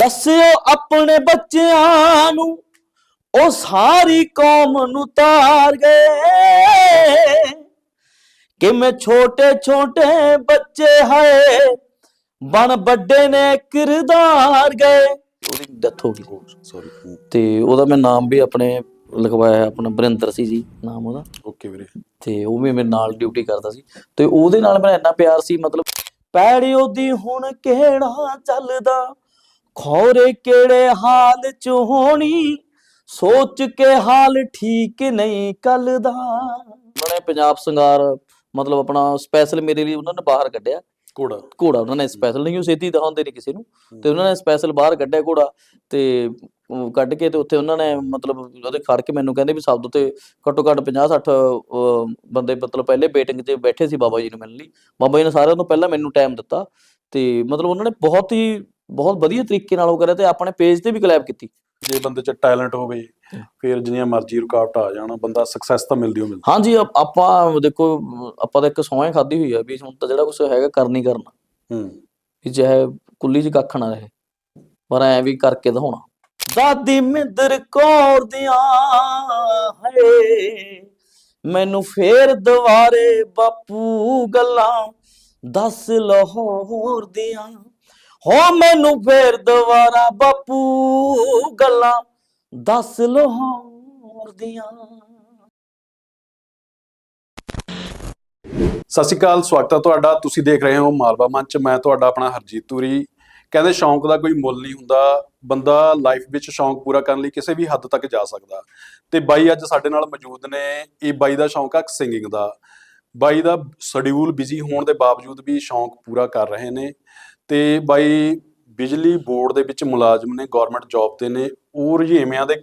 ਦੱਸਿਓ ਆਪਣੇ ਬੱਚਿਆਂ ਨੂੰ ਉਹ ਸਾਰੀ ਕੌਮ ਨੂੰ ਤਾਰ ਗਏ। ਕਿਵੇਂ ਛੋਟੇ ਛੋਟੇ ਬੱਚੇ ਹੈ ਬਣ ਵੱਡੇ ਨੇ ਕਿਰਦਾਰ ਗਏ। ਉਹਦੀ ਡੈਥ ਹੋ ਗਈ। ਸੌਰੀ ਤੇ ਉਹਦਾ ਮੈਂ ਨਾਮ ਵੀ ਆਪਣੇ ਲਿਖਵਾਇਆ ਹੈ, ਆਪਣਾ ਬਰਿੰਦਰ ਸੀ ਜੀ ਨਾਮ ਉਹਦਾ। ਓਕੇ ਵੀਰੇ। ਤੇ ਉਹ ਵੀ ਮੇਰੇ ਨਾਲ ਡਿਊਟੀ ਕਰਦਾ ਸੀ। ਤੇ ਉਹਦੇ ਨਾਲ ਮੇਰਾ ਇੰਨਾ ਪਿਆਰ ਸੀ ਮਤਲਬ ਪੈੜੀ ਉਹਦੀ ਹੁਣ ਕਿਹੜਾ ਚੱਲਦਾ। ਖੋਰੇ ਕਿਹੜੇ ਹਾਲ ਚ ਹੋਣੀ? ਸੋਚ ਕੇ ਹਾਲ ਠੀਕ ਨਹੀਂ ਕੱਲ ਦਾ ਉਹਨਾਂ ਨੇ ਪੰਜਾਬ ਸੰਗਾਰ ਮਤਲਬ ਆਪਣਾ ਸਪੈਸ਼ਲ ਮੇਰੇ ਲਈ ਉਹਨਾਂ ਨੇ ਬਾਹਰ ਕੱਢਿਆ। ਕੋੜਾ ਘੋੜਾ ਉਹਨਾਂ ਨੇ ਸਪੈਸ਼ਲ ਨਹੀਂ ਉਹ ਛੇਤੀ ਦਿਖਾਉਂਦੇ ਨਹੀਂ ਕਿਸੇ ਨੂੰ। ਤੇ ਉਹਨਾਂ ਨੇ ਸਪੈਸ਼ਲ ਬਾਹਰ ਕੱਢਿਆ ਘੋੜਾ ਤੇ ਕੱਢ ਕੇ ਤੇ ਉੱਥੇ ਉਹਨਾਂ ਨੇ ਮਤਲਬ ਉਹਦੇ ਖੜ ਕੇ ਮੈਨੂੰ ਕਹਿੰਦੇ ਵੀ ਸਭ ਤੋਂ ਤੇ ਘੱਟੋ ਘੱਟ 50 60 ਬੰਦੇ ਮਤਲਬ ਪਹਿਲੇ ਵੇਟਿੰਗ 'ਤੇ ਬੈਠੇ ਸੀ ਬਾਬਾ ਜੀ ਨੂੰ ਮਿਲਣ ਲਈ। ਬਾਬਾ ਜੀ ਨੇ ਸਾਰਿਆਂ ਤੋਂ ਪਹਿਲਾਂ ਮੈਨੂੰ ਟਾਈਮ ਦਿੱਤਾ ਤੇ ਮਤਲਬ ਉਹਨਾਂ ਨੇ ਬਹੁਤ ਹੀ ਬਹੁਤ ਵਧੀਆ ਤਰੀਕੇ ਨਾਲ ਉਹ ਕਰਿਆ ਤੇ ਆਪਣੇ ਪੇਜ ਤੇ ਵੀ ਕਲੈਬ ਕੀਤੀ। ਜੇ ਬੰਦੇ 'ਚ ਟੈਲੈਂਟ ਹੋਵੇ ਫਿਰ ਜਿੰਨੀਆਂ ਮਰਜ਼ੀ ਰੁਕਾਵਟ ਆ ਜਾਣ ਬੰਦਾ ਸਕਸੈਸ ਤਾਂ ਮਿਲਦੀ ਓ ਮਿਲਦੀ। ਹਾਂਜੀ ਆਪ- ਦੇਖੋ ਆਪਾਂ ਤਾਂ ਇੱਕ ਸੌਂ ਖਾਦੀ ਹੋਈ ਆ ਵੀ ਹੁਣ ਤਾਂ ਜਿਹੜਾ ਕੁਝ ਹੈਗਾ ਕਰਨੀ ਕਰਨਾ। ਹੂੰ। ਵੀ ਚਾਹੇ ਕੁੱਲੀ 'ਚ ਕੱਖ ਨਾ ਰਹੇ ਪਰ ਐ ਵੀ ਕਰਕੇ ਦਿਖਾਉਣਾ। ਦਾਦੀ ਮਿੰਦਰ ਕੌਰ ਦੀਆਂ ਹਏ ਮੈਨੂੰ ਫੇਰ ਦੁਬਾਰੇ ਬਾਪੂ ਗੱਲਾਂ ਦੱਸ ਲਾਹੌਰ ਦੀਆਂ ਹੋ ਮੈਨੂੰ ਫੇਰ ਦੁਬਾਰਾ ਬਾਪੂ ਗੱਲਾਂ ਦੱਸ ਲਾਹੌਰ ਦੀਆਂ। ਸਤਿ ਸ਼੍ਰੀ ਅਕਾਲ, ਸਵਾਗਤ ਹੈ ਤੁਹਾਡਾ। ਤੁਸੀਂ ਦੇਖ ਰਹੇ ਹੋ ਮਾਲਵਾ ਮੰਚ। ਮੈਂ ਤੁਹਾਡਾ ਆਪਣਾ ਹਰਜੀਤ ਤੂਰੀ ਕਹਿੰਦੇ ਸ਼ੌਂਕ ਦਾ ਕੋਈ ਮੁੱਲ ਨਹੀਂ ਹੁੰਦਾ। ਬੰਦਾ ਲਾਈਫ ਵਿੱਚ ਸ਼ੌਂਕ ਪੂਰਾ ਕਰਨ ਲਈ ਕਿਸੇ ਵੀ ਹੱਦ ਤੱਕ ਜਾ ਸਕਦਾ। ਤੇ ਬਾਈ ਅੱਜ ਸਾਡੇ ਨਾਲ ਮੌਜੂਦ ਨੇ। ਇਹ ਬਾਈ ਦਾ ਸ਼ੌਂਕ ਆ ਸਿੰਗਿੰਗ ਦਾ। ਬਾਈ ਦਾ ਸ਼ਡਿਊਲ ਬਿਜ਼ੀ ਹੋਣ ਦੇ ਬਾਵਜੂਦ ਵੀ ਸ਼ੌਂਕ ਪੂਰਾ ਕਰ ਰਹੇ ਨੇ। ਤੇ ਬਾਈ ਬਿਜਲੀ ਬੋਰਡ ਦੇ ਵਿੱਚ ਮੁਲਾਜ਼ਮ ਨੇ ਗਵਰਨਮੈਂਟ ਜੌਬ ਤੇ ਨੇ ਉਹ ਰੁਝੇਵਿਆਂ ਦੇ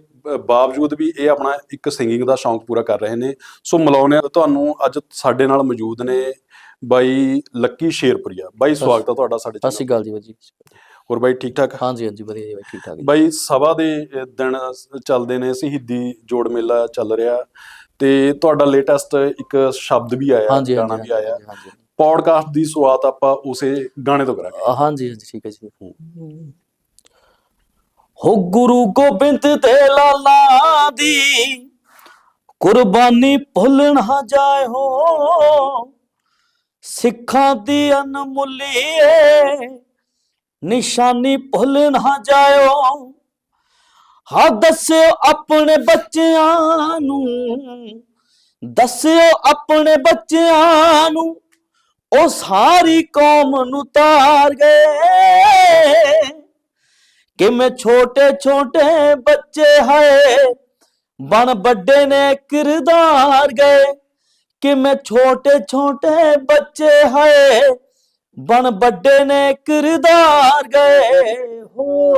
ਬਾਵਜੂਦ ਵੀ ਇਹ ਆਪਣਾ ਇੱਕ ਸਿੰਗਿੰਗ ਦਾ ਸ਼ੌਂਕ ਪੂਰਾ ਕਰ ਰਹੇ ਨੇ। ਸੋ ਮਿਲਾਉਂਦੇ ਹਾਂ ਤੁਹਾਨੂੰ ਅੱਜ ਸਾਡੇ ਨਾਲ ਮੌਜੂਦ ਨੇ ਬਾਈ ਲੱਕੀ ਸ਼ੇਰਪੁਰੀਆ। ਬਾਈ ਸਵਾਗਤ ਹੈ ਤੁਹਾਡਾ ਸਾਡੇ ਸਤਿ ਸ਼੍ਰੀ ਅਕਾਲ ਜੀ ਬਾਈ ਜੀ ਹੋਰ ਬਾਈ ਠੀਕ ਠਾਕ? ਹਾਂਜੀ ਹਾਂਜੀ ਵਧੀਆ ਜੀ ਬਾਈ ਠੀਕ ਠਾਕ ਬਾਈ ਸਭਾ ਦੇ ਦਿਨ ਚੱਲਦੇ ਨੇ ਸ਼ਹੀਦੀ ਜੋੜ ਮੇਲਾ ਚੱਲ ਰਿਹਾ ਤੇ ਤੁਹਾਡਾ ਲੇਟੈਸਟ ਇੱਕ ਸ਼ਬਦ ਵੀ ਆਇਆ ਗਾਣਾ ਵੀ ਆਇਆ। ਪੌਡਕਾਸਟ ਦੀ ਸ਼ੁਰੂਆਤ ਆਪਾਂ ਉਸੇ ਗਾਣੇ ਤੋਂ ਕਰਾਂਗੇ। ਹਾਂਜੀ ਹਾਂਜੀ ਠੀਕ ਹੈ ਜੀ। ਹੋ। ਗੁਰੂ ਗੋਬਿੰਦ ਦੇ ਲਾਲਾ ਦੀ ਕੁਰਬਾਨੀ ਭੁੱਲ ਨਾ ਜਾਏ ਹੋ। ਸਿੱਖਾਂ ਦੀ ਅਨਮੁੱਲੀ ਏ ਨਿਸ਼ਾਨੀ ਭੁੱਲ ਨਾ ਜਾਇਓ ਹਾਂ ਦੱਸਿਓ ਆਪਣੇ ਬੱਚਿਆਂ ਨੂੰ ਦੱਸਿਓ ਆਪਣੇ ਬੱਚਿਆਂ ਨੂੰ ਉਹ ਸਾਰੀ ਕੌਮ ਨੂੰ ਤਾਰ ਗਏ। ਕਿਵੇਂ ਛੋਟੇ ਛੋਟੇ ਬੱਚੇ ਹੈ ਬਣ ਵੱਡੇ ਨੇ ਕਿਰਦਾਰ ਗਏ। ਕਿਵੇਂ ਛੋਟੇ ਛੋਟੇ ਬੱਚੇ ਹੈ ਬਣ ਵੱਡੇ ਨੇ ਕਿਰਦਾਰ ਗਏ। ਹੋ।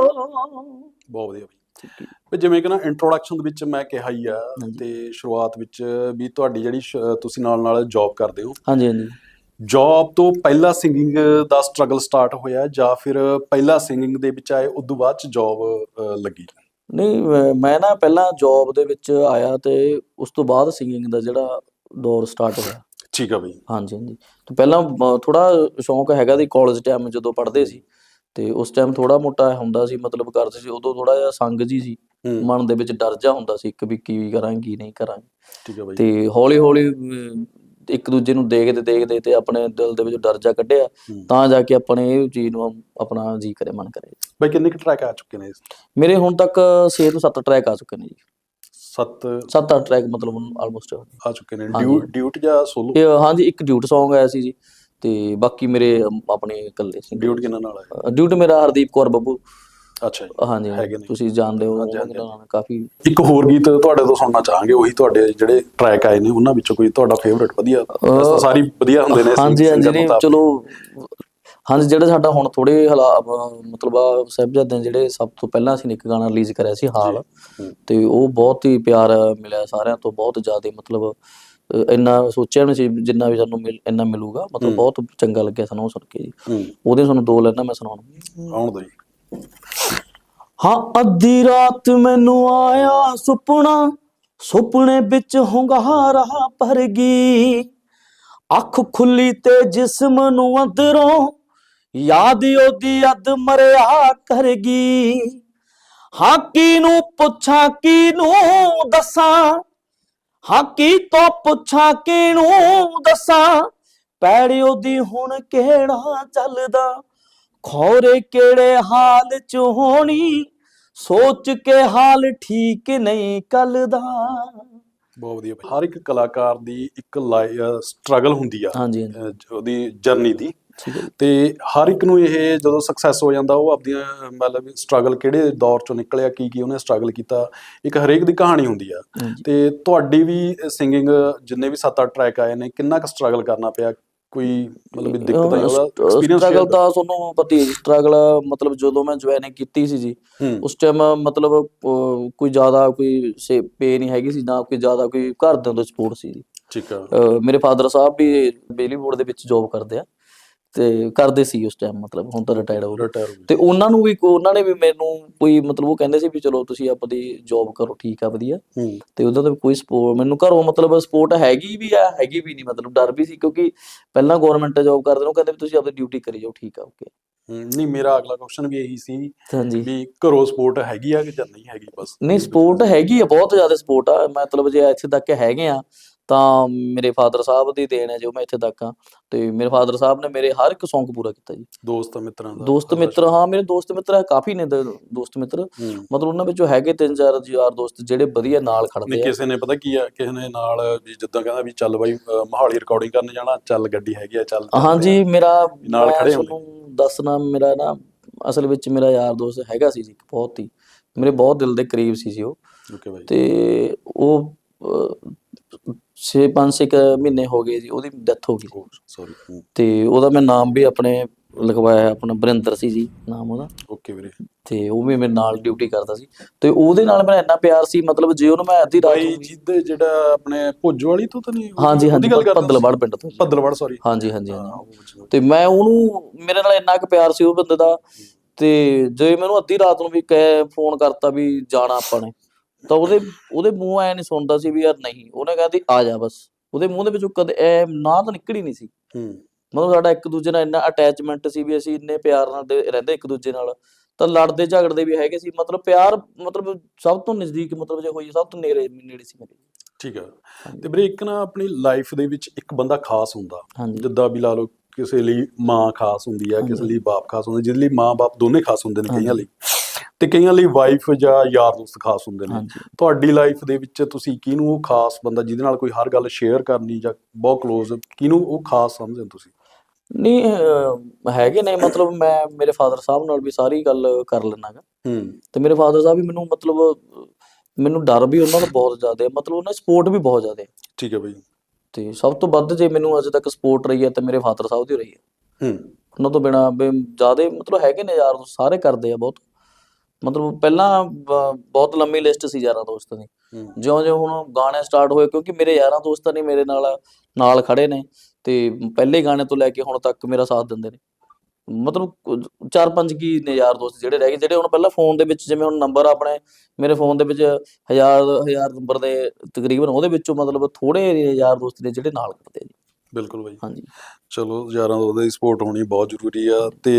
ਬਹੁਤ ਵਧੀਆ ਵੀ ਜਿਵੇਂ ਕਿ ਨਾ ਇੰਟਰੋਡਕਸ਼ਨ ਦੇ ਵਿੱਚ ਮੈਂ ਕਿਹਾ ਹੀ ਆ। ਤੇ ਸ਼ੁਰੂਆਤ ਵਿੱਚ ਵੀ ਤੁਹਾਡੀ ਜਿਹੜੀ ਤੁਸੀਂ ਨਾਲ ਨਾਲ ਜੌਬ ਕਰਦੇ ਹੋ। ਹਾਂਜੀ ਹਾਂਜੀ। ਜੌਬ ਤੋਂ ਪਹਿਲਾਂ ਸਿੰਗਿੰਗ ਦਾ ਸਟਰਗਲ ਸਟਾਰਟ ਹੋਇਆ ਜਾਂ ਫਿਰ ਪਹਿਲਾਂ ਸਿੰਗਿੰਗ ਦੇ ਵਿੱਚ ਆਏ ਉਦੋਂ ਬਾਅਦ ਚ ਜੌਬ ਲੱਗੀ? ਨਹੀਂ ਮੈਂ- ਨਾ ਪਹਿਲਾਂ ਜੌਬ ਦੇ ਵਿੱਚ ਆਇਆ ਤੇ ਉਸ ਤੋਂ ਬਾਅਦ ਸਿੰਗਿੰਗ ਦਾ ਜਿਹੜਾ ਦੌਰ ਸਟਾਰਟ ਹੋਇਆ। ਠੀਕ ਆ ਬਈ। ਹਾਂਜੀ ਹਾਂਜੀ। ਤੇ ਪਹਿਲਾਂ ਥੋੜਾ ਸ਼ੌਂਕ ਹੈਗਾ ਸੀ ਕਾਲਜ ਟਾਈਮ ਜਦੋਂ ਪੜ੍ਹਦੇ ਸੀ। ਤੇ ਉਸ ਟਾਈਮ ਥੋੜਾ ਮੋਟਾ ਹੁੰਦਾ ਸੀ ਮਤਲਬ ਕਰਦੇ ਸੀ ਉਦੋਂ ਥੋੜਾ ਜਿਹਾ ਸੰਗ ਜੀ ਸੀ। ਹੂੰ। ਮਨ ਦੇ ਵਿੱਚ ਡਰ ਜਾ ਹੁੰਦਾ ਸੀ ਇੱਕ ਵੀ ਕੀ ਕਰਾਂਗੇ ਕੀ ਨਹੀਂ ਕਰਾਂਗੇ। ਠੀਕ ਆ ਬਈ। ਤੇ ਹੌਲੀ ਹੌਲੀ ਇੱਕ ਦੂਜੇ ਨੂੰ ਦੇਖਦੇ ਦੇਖਦੇ ਤੇ ਆਪਣੇ ਦਿਲ ਦੇ ਵਿੱਚ ਡਰ ਜਾ ਕੱਢਿਆ। ਤਾਂ ਜਾ ਕੇ ਆਪਣੇ ਇਹ ਚੀਜ਼ ਨੂੰ ਆਪਣਾ ਜੀ ਕਰੇ ਮਨ ਕਰੇ ਬਈ ਕਿੰਨੇ ਕੁ ਟਰੈਕ ਆ ਚੁੱਕੇ ਨੇ ਮੇਰੇ ਹੁਣ ਤੱਕ 6 ਤੋਂ 7 ਟਰੈਕ ਆ ਚੁੱਕੇ ਨੇ ਜੀ। ਸੱਤ? 7-8 ਟਰੈਕ ਮਤਲਬ ਆਲਮੋਸਟ ਆ ਚੁੱਕੇ ਨੇ। ਡਿਊਟ ਡਿਊਟ ਜਾਂ ਸੋਲੋ ਹਾਂਜੀ ਇੱਕ ਡਿਊਟ Song ਆਇਆ ਸੀ ਜੀ ਤੇ ਬਾਕੀ ਮੇਰੇ ਆਪਣੇ ਇਕੱਲੇ ਸੀ। ਡਿਊਟ ਕਿੰਨਾ ਨਾਲ ਆਇਆ? ਡਿਊਟ ਮੇਰਾ ਹਰਦੀਪ ਕੌਰ ਬੱਬੂ। ਅੱਛਾ ਜੀ ਹਾਂਜੀ ਹਾਂਜੀ, ਹੈਗੇ ਨੇ। ਤੁਸੀਂ ਜਾਣਦੇ ਹੋ ਹਾਂਜੀ, ਉਹਨਾਂ ਨਾਲ ਕਾਫੀ ਇੱਕ ਹੋਰ ਗੀਤ ਤੁਹਾਡੇ ਤੋਂ ਸੁਣਨਾ ਚਾਹਾਂਗੇ ਉਹੀ ਤੁਹਾਡੇ ਜਿਹੜੇ ਟਰੈਕ ਆਏ ਨੇ ਉਹਨਾਂ ਵਿੱਚੋਂ ਕੋਈ ਤੁਹਾਡਾ ਫੇਵਰਿਟ ਵਧੀਆ ਵੈਸੇ ਤਾਂ ਸਾਰੀ ਵਧੀਆ ਹੁੰਦੇ ਨੇ ਹਾਂਜੀ singer ਹਾਂਜੀ ਮੁਤਾਬਕ। ਚਲੋ ਹਾਂਜੀ ਜਿਹੜੇ ਸਾਡਾ ਹੁਣ ਥੋੜੇ ਹਾਲਾਤ ਮਤਲਬ ਆ ਸਾਹਿਬਜ਼ਾਦੇ ਨੇ ਜਿਹੜੇ ਸਭ ਤੋਂ ਪਹਿਲਾਂ ਅਸੀਂ ਨੇ ਇੱਕ ਗਾਣਾ ਰਿਲੀਜ਼ ਕਰਿਆ ਸੀ ਹਾਲ ਹੂੰ। ਤੇ ਉਹ ਬਹੁਤ ਹੀ ਪਿਆਰ ਮਿਲਿਆ ਸਾਰਿਆਂ ਤੋਂ ਬਹੁਤ ਜ਼ਿਆਦਾ ਮਤਲਬ ਇੰਨਾ ਸੋਚਿਆ ਨਹੀਂ ਸੀ ਜਿੰਨਾ ਵੀ ਸਾਨੂੰ ਮਿਲ ਇੰਨਾ ਮਿਲੂਗਾ ਮਤਲਬ ਹੂੰ। ਬਹੁਤ ਚੰਗਾ ਲੱਗਿਆ ਸਾਨੂੰ ਉਹ ਸੁਣ ਕੇ ਜੀ ਹੂੰ ਉਹਦੇ ਸਾਨੂੰ ਦੋ ਲਾਈਨਾਂ ਮੈਂ ਸੁਣਾਉਣਾ ਆਉਣ ਦੋ ਜੀ ਹਾਂ, ਅੱਧੀ ਰਾਤ ਮੈਨੂੰ ਆਇਆ ਸੁਪਨਾ, ਸੁਪਨੇ ਵਿੱਚ ਹੁੰਗਾਰਾ ਭਰ ਗਈ। ਅੱਖ ਖੁੱਲੀ ਤੇ ਜਿਸਮ ਨੂੰ ਅੰਦਰੋਂ ਯਾਦ ਉਹਦੀ ਅਦ ਮਰਿਆ ਕਰ ਕਰਗੀ ਹਾਂ ਨੂੰ ਪੁੱਛਾਂ ਕੀ ਨੂੰ ਦੱਸਾਂ? ਹਾਂ, ਕੀ ਤੋਂ ਪੁੱਛਾਂ ਕੀ ਨੂੰ ਦੱਸਾਂ? ਪੈੜ ਉਹਦੀ ਹੁਣ ਕਿਹੜਾ ਚੱਲਦਾ? ਖੌਰੇ ਕਿਹੜੇ ਹਾਲ ਚ ਹੋਣੀ? ਸੋਚ ਕੇ ਹਾਲ ਠੀਕ ਨਹੀਂ ਕੱਲ ਦਾ। ਬਹੁਤ ਵਧੀਆ ਬਾਈ। ਹਰ ਇੱਕ ਕਲਾਕਾਰ ਦੀ ਇੱਕ ਸਟਰਗਲ ਹੁੰਦੀ ਆ। ਹਾਂਜੀ ਉਹਦੀ ਜਰਨੀ ਦੀ। ਤੇ ਹਰ ਇੱਕ ਨੂੰ ਇਹ ਜਦੋਂ ਸਕਸੈਸ ਹੋ ਜਾਂਦਾ ਉਹ ਆਪਦੀਆਂ ਮਤਲਬ ਸਟਰਗਲ ਕਿਹੜੇ ਦੌਰ ਚੋਂ ਨਿਕਲਿਆ ਕੀ ਕੀ ਉਹਨੇ ਸਟਰਗਲ ਕੀਤਾ ਇੱਕ ਹਰੇਕ ਦੀ ਕਹਾਣੀ ਹੁੰਦੀ ਆ। ਤੇ ਤੁਹਾਡੀ ਵੀ ਸਿੰਗਿੰਗ ਜਿੰਨੇ ਵੀ 7-8 ਟਰੈਕ ਆਏ ਨੇ ਕਿੰਨਾ ਕੁ ਸਟਰਗਲ ਕਰਨਾ ਪਿਆ? ਕੋਈ ਮਤਲਬ ਦਿੱਕਤ ਆਈ ਉਹਦਾ ਐਕਸਪੀਰੀਅੰਸ ਸਟਰਗਲ ਤਾਂ ਤੁਹਾਨੂੰ ਪਤਾ ਹੀ ਸਟਰਗਲ ਮਤਲਬ ਜਦੋਂ ਮੈਂ ਜੁਆਇਨਿੰਗ ਕੀਤੀ ਸੀ ਜੀ ਉਸ ਟਾਈਮ ਮਤਲਬ ਕੋਈ ਜ਼ਿਆਦਾ ਕੋਈ ਸੇ ਪੇ ਨਹੀਂ ਹੈਗੀ ਸੀ ਨਾ ਕੋਈ ਜ਼ਿਆਦਾ ਕੋਈ ਘਰਦਿਆਂ ਤੋਂ ਸਪੋਰਟ ਸੀ ਜੀ। ਠੀਕ ਆ। ਮੇਰੇ ਫਾਦਰ ਸਾਹਿਬ ਵੀ ਬਿਜਲੀ ਬੋਰਡ ਦੇ ਵਿੱਚ ਜੌਬ ਕਰਦੇ ਆ। ਤੇ ਕਰਦੇ ਸੀ ਉਸ ਟਾਈਮ ਮਤਲਬ ਹੁਣ ਤਾਂ ਰਿਟਾਇਰਡ ਹੋ ਗਏ। ਰਿਟਾਇਰ ਤੇ ਉਹਨਾਂ ਨੂੰ ਵੀ ਉਹਨਾਂ ਨੇ ਵੀ ਮੈਨੂੰ ਕੋਈ ਮਤਲਬ ਉਹ ਕਹਿੰਦੇ ਸੀ ਵੀ ਚਲੋ ਤੁਸੀਂ ਆਪਣੀ ਜੌਬ ਕਰੋ ਠੀਕ ਆ ਵਧੀਆ। ਤੇ ਉਹਦਾ ਤਾਂ ਕੋਈ ਸਪੋਰਟ ਮੈਨੂੰ ਘਰੋਂ ਮਤਲਬ ਸਪੋਰਟ ਹੈਗੀ ਵੀ ਆ ਹੈਗੀ ਵੀ ਨਹੀਂ ਮਤਲਬ ਡਰ ਵੀ ਸੀ ਕਿਉਂਕਿ ਪਹਿਲਾਂ ਗਵਰਨਮੈਂਟ ਜੌਬ ਕਰਦੇ ਨੇ ਕਹਿੰਦੇ ਵੀ ਤੁਸੀਂ ਆਪਣੀ ਡਿਊਟੀ ਕਰੀ ਜਾਓ ਠੀਕ ਆ ਓਕੇ ਨਹੀਂ ਮੇਰਾ ਅਗਲਾ ਕੁਐਸਚਨ ਵੀ ਇਹੀ ਸੀ ਵੀ ਘਰੋਂ ਸਪੋਰਟ ਹੈਗੀ ਆ ਕਿ ਜਾਂ ਨਹੀਂ ਹੈਗੀ? ਬਸ ਨਹੀਂ ਸਪੋਰਟ ਹੈਗੀ ਆ ਬਹੁਤ ਜ਼ਿਆਦਾ ਸਪੋਰਟ ਆ ਮਤਲਬ ਜੇ ਇੱਥੇ ਤੱਕ ਹੈਗੇ ਆ ਤਾਂ ਮੇਰੇ ਫਾਦਰ ਸਾਹਿਬ ਦੀ ਦੇਣ ਹੈ ਜੋ ਮੈਂ ਇੱਥੇ ਤੱਕ ਆ ਤੇ ਮੇਰੇ ਫਾਦਰ ਸਾਹਿਬ ਨੇ ਮੇਰੇ ਹਰ ਇੱਕ ਸ਼ੌਂਕ ਪੂਰਾ ਕੀਤਾ ਜੀ। ਦੋਸਤ ਮਿੱਤਰਾਂ ਦਾ। ਦੋਸਤ ਮਿੱਤਰ ਹਾਂ ਮੇਰੇ ਦੋਸਤ ਮਿੱਤਰ ਕਾਫੀ ਨੇ ਦ- ਦੋਸਤ ਮਿੱਤਰ। ਮਤਲਬ ਉਹਨਾਂ ਵਿੱਚੋਂ ਹੈਗੇ ਤਿੰਨ ਚਾਰ ਯਾਰ ਦੋਸਤ ਜਿਹੜੇ ਵਧੀਆ ਨਾਲ ਨਹੀਂ ਖੜਦੇ ਆ। ਕਿਸੇ ਨੇ ਪਤਾ ਕੀ ਆ ਕਿਸੇ ਨੇ ਨਾਲ ਵੀ ਜਿੱਦਾਂ ਕਹਿੰਦਾ ਵੀ ਚੱਲ ਬਾਈ ਅਹ ਮੋਹਾਲੀ ਰਿਕਾਰਡਿੰਗ ਕਰਨ ਜਾਣਾ ਚੱਲ ਗੱਡੀ ਹੈਗੀ ਆ ਚੱਲ ਚੱਲਦੇ ਹਾਂਜੀ ਮੇਰਾ ਨਾਲ ਮੈਂ ਖੜੇ ਹੁੰਦੇ। ਤੁਹਾਨੂੰ ਦੱਸਣਾ ਮੇਰਾ ਨਾ ਅਸਲ ਵਿੱਚ ਮੇਰਾ ਯਾਰ ਦੋਸਤ ਹੈਗਾ ਸੀ ਜੀ ਇੱਕ ਬਹੁਤ ਹੀ ਮੇਰੇ ਬਹੁਤ ਦਿਲ ਦੇ ਕਰੀਬ ਸੀ ਜੀ ਉਹ। ਆ। ਓਕੇ ਬਾਈ। ਤੇ ਉਹ 6 5 6 ਮਹੀਨੇ ਹੋ ਗਏ ਜੀ ਉਹਦੀ ਡੈਥ ਹੋ ਗਈ ਸੌਰੀ ਤੇ ਉਹਦਾ ਮੈਂ ਨਾਮ ਵੀ ਆਪਣੇ ਲਿਖਵਾਇਆ ਹੈ, ਆਪਣਾ ਬਰਿੰਦਰ ਸੀ ਜੀ ਨਾਮ ਉਹਦਾ। ਓਕੇ ਵੀਰੇ। ਤੇ ਉਹ ਵੀ ਮੇਰੇ ਨਾਲ ਡਿਊਟੀ ਕਰਦਾ ਸੀ। ਤੇ ਉਹਦੇ ਨਾਲ ਮੇਰਾ ਇੰਨਾ ਪਿਆਰ ਸੀ ਮਤਲਬ ਜੇ ਉਹਨੂੰ ਮੈਂ ਅੱਧੀ ਰਾਤ ਬਾਈ ਜਿਹਦੇ ਜਿਹੜਾ ਆਪਣੇ ਭੁੱਜ ਵਾਲੀ ਤੋਂ ਤਾਂ ਨਹੀਂ ਹਾਂਜੀ ਹਾਂਜੀ ਪੱਦਲਵਾੜ ਪਿੰਡ ਤੋਂ। ਪੱਦਲਵਾੜ ਸੌਰੀ ਹਾਂਜੀ ਹਾਂਜੀ ਹਾਂਜੀ। ਤੇ ਮੈਂ ਉਹਨੂੰ ਮੇਰੇ ਨਾਲ ਇੰਨਾ ਕੁ ਪਿਆਰ ਸੀ ਉਹ ਬੰਦੇ ਦਾ। ਤੇ ਜੇ ਮੈਨੂੰ ਅੱਧੀ ਰਾਤ ਨੂੰ ਵੀ ਕਹੇ ਫੋਨ ਕਰਤਾ ਵੀ ਜਾਣਾ ਆਪਾਂ ਨੇ ਤਾਂ ਉਹਦੇ ਉਹਦੇ ਮੂੰਹ ਐ ਨਹੀਂ ਸੁਣਦਾ ਸੀ ਵੀ ਯਾਰ ਨਹੀਂ ਉਹਨੇ ਕਹਿੰਦੀ ਆ ਜਾ ਬਸ। ਉਹਦੇ ਮੂੰਹ ਦੇ ਵਿੱਚੋਂ ਕਦੇ ਐ ਨਾ ਤਾਂ ਨਿਕਲ ਨਹੀਂ ਸੀ। ਹੂੰ। ਮਤਲਬ ਸਾਡਾ ਇੱਕ ਦੂਜੇ ਨਾਲ ਇੰਨਾ ਅਟੈਚਮੈਂਟ ਸੀ ਵੀ ਅਸੀਂ ਇੰਨੇ ਪਿਆਰ ਨਾਲ ਰਹਿੰਦੇ ਇੱਕ ਦੂਜੇ ਨਾਲ। ਤਾਂ ਲੜਦੇ ਝਗੜਦੇ ਵੀ ਹੈਗੇ ਸੀ। ਮਤਲਬ ਪਿਆਰ ਮਤਲਬ ਸਭ ਤੋਂ ਨਜ਼ਦੀਕ ਮਤਲਬ ਜੇ ਹੋਈ ਸਭ ਤੋਂ ਨੇੜੇ ਨੇੜੇ ਸੀ ਮੇਰੇ। ਠੀਕ ਆ। ਤੇ ਵੀਰੇ ਇੱਕ ਨਾ ਆਪਣੀ ਲਾਈਫ ਦੇ ਵਿੱਚ ਇੱਕ ਬੰਦਾ ਖਾਸ ਹੁੰਦਾ। ਜਿੱਦਾਂ ਵੀ ਲਾ ਲਓ ਕਿਸੇ ਲਈ ਮਾਂ ਖਾਸ ਹੁੰਦੀ ਹੈ ਕਿਸੇ। ਲਈ ਬਾਪ ਖਾਸ ਹੁੰਦਾ ਜਿਹਦੇ ਲਈ ਮਾਂ-ਬਾਪ ਦੋਨੇ ਖਾਸ ਹੁੰਦੇ ਨੇ ਕਈਆਂ। ਲਈ। ਤੇ ਕਈਆਂ ਲਈ ਵਾਈਫ ਜਾਂ ਯਾਰ ਦੋਸਤ ਖਾਸ ਹੁੰਦੇ ਨੇ। ਤੁਹਾਡੀ ਲਾਈਫ ਦੇ ਵਿੱਚ ਤੁਸੀਂ ਕਿਹਨੂੰ ਉਹ ਖਾਸ ਬੰਦਾ ਜਿਹਦੇ ਨਾਲ ਕੋਈ ਹਰ ਗੱਲ ਸ਼ੇਅਰ ਕਰਨੀ ਜਾਂ ਬਹੁਤ ক্লোਜ਼ ਕਿਹਨੂੰ ਉਹ ਖਾਸ ਸਮਝਦੇ ਹੋ ਤੁਸੀਂ? ਨਹੀਂ ਹੈਗੇ ਨੇ ਮਤਲਬ ਮੈਂ ਮੇਰੇ ਫਾਦਰ ਸਾਹਿਬ ਨਾਲ ਵੀ ਸਾਰੀ ਗੱਲ ਕਰ ਲੈਣਾ ਗਾ ਹੂੰ। ਤੇ ਮੇਰੇ ਫਾਦਰ ਸਾਹਿਬ ਵੀ ਮੈਨੂੰ ਮਤਲਬ ਮੈਨੂੰ ਡਰ ਵੀ ਉਹਨਾਂ ਦਾ ਬਹੁਤ ਜ਼ਿਆਦਾ ਹੈ ਮਤਲਬ ਉਹਨਾਂ ਸਪੋਰਟ ਵੀ ਬਹੁਤ ਜ਼ਿਆਦਾ। ਹੈ ਠੀਕ ਹੈ ਬਈ। ਤੇ ਸਭ ਤੋਂ ਵੱਧ ਜੇ ਮੈਨੂੰ ਅਜੇ ਤੱਕ ਸਪੋਰਟ ਰਹੀ ਹੈ ਤੇ ਮੇਰੇ ਫਾਦਰ ਸਾਹਿਬ ਦੀ ਰਹੀ ਹੈ। ਹੂੰ। ਉਹਨਾਂ ਤੋਂ ਬਿਨਾ ਜ਼ਿਆਦਾ ਮਤਲਬ ਹੈਗੇ ਨੇ ਯਾਰ ਸਾਰੇ ਕਰਦੇ ਆ ਬਹੁਤ। ਮਤਲਬ ਪਹਿਲਾਂ ਬਹੁਤ ਲੰਮੀ ਲਿਸਟ ਸੀ ਯਾਰਾਂ ਦੋਸਤਾਂ ਦੀ। ਜਿਉਂ-ਜਿਉਂ ਹੁਣ ਗਾਣੇ ਸਟਾਰਟ ਹੋਏ ਕਿਉਂਕਿ ਮੇਰੇ ਯਾਰਾਂ ਦੋਸਤਾਂ ਨੇ ਮੇਰੇ ਨਾਲ ਨਾਲ ਖੜੇ ਨੇ। ਤੇ ਪਹਿਲੇ ਗਾਣੇ ਤੋਂ ਲੈ ਕੇ ਹੁਣ ਤੱਕ ਮੇਰਾ ਸਾਥ ਦਿੰਦੇ ਨੇ। ਮਤਲਬ ਚਾਰ ਪੰਜ ਕੀ ਨੇ ਯਾਰ ਦੋਸਤ ਜਿਹੜੇ ਰਹਿ ਗਏ ਜਿਹੜੇ ਹੁਣ ਪਹਿਲਾਂ ਫੋਨ ਦੇ ਵਿੱਚ ਜਿਵੇਂ ਹੁਣ ਨੰਬਰ ਆਪਣੇ ਮੇਰੇ ਫੋਨ ਦੇ ਵਿੱਚ ਹਜ਼ਾਰ ਹਜ਼ਾਰ ਨੰਬਰ ਦੇ ਤਕਰੀਬਨ ਉਹਦੇ ਵਿੱਚੋਂ ਮਤਲਬ ਥੋੜੇ ਯਾਰ ਦੋਸਤ ਨੇ ਜਿਹੜੇ ਨਾਲ ਕਰਦੇ ਜੀ ਬਿਲਕੁਲ ਬਾਈ। ਹਾਂਜੀ। ਚਲੋ ਯਾਰਾਂ ਦੀ ਸਪੋਰਟ ਹੋਣੀ ਬਹੁਤ ਜ਼ਰੂਰੀ ਆ ਤੇ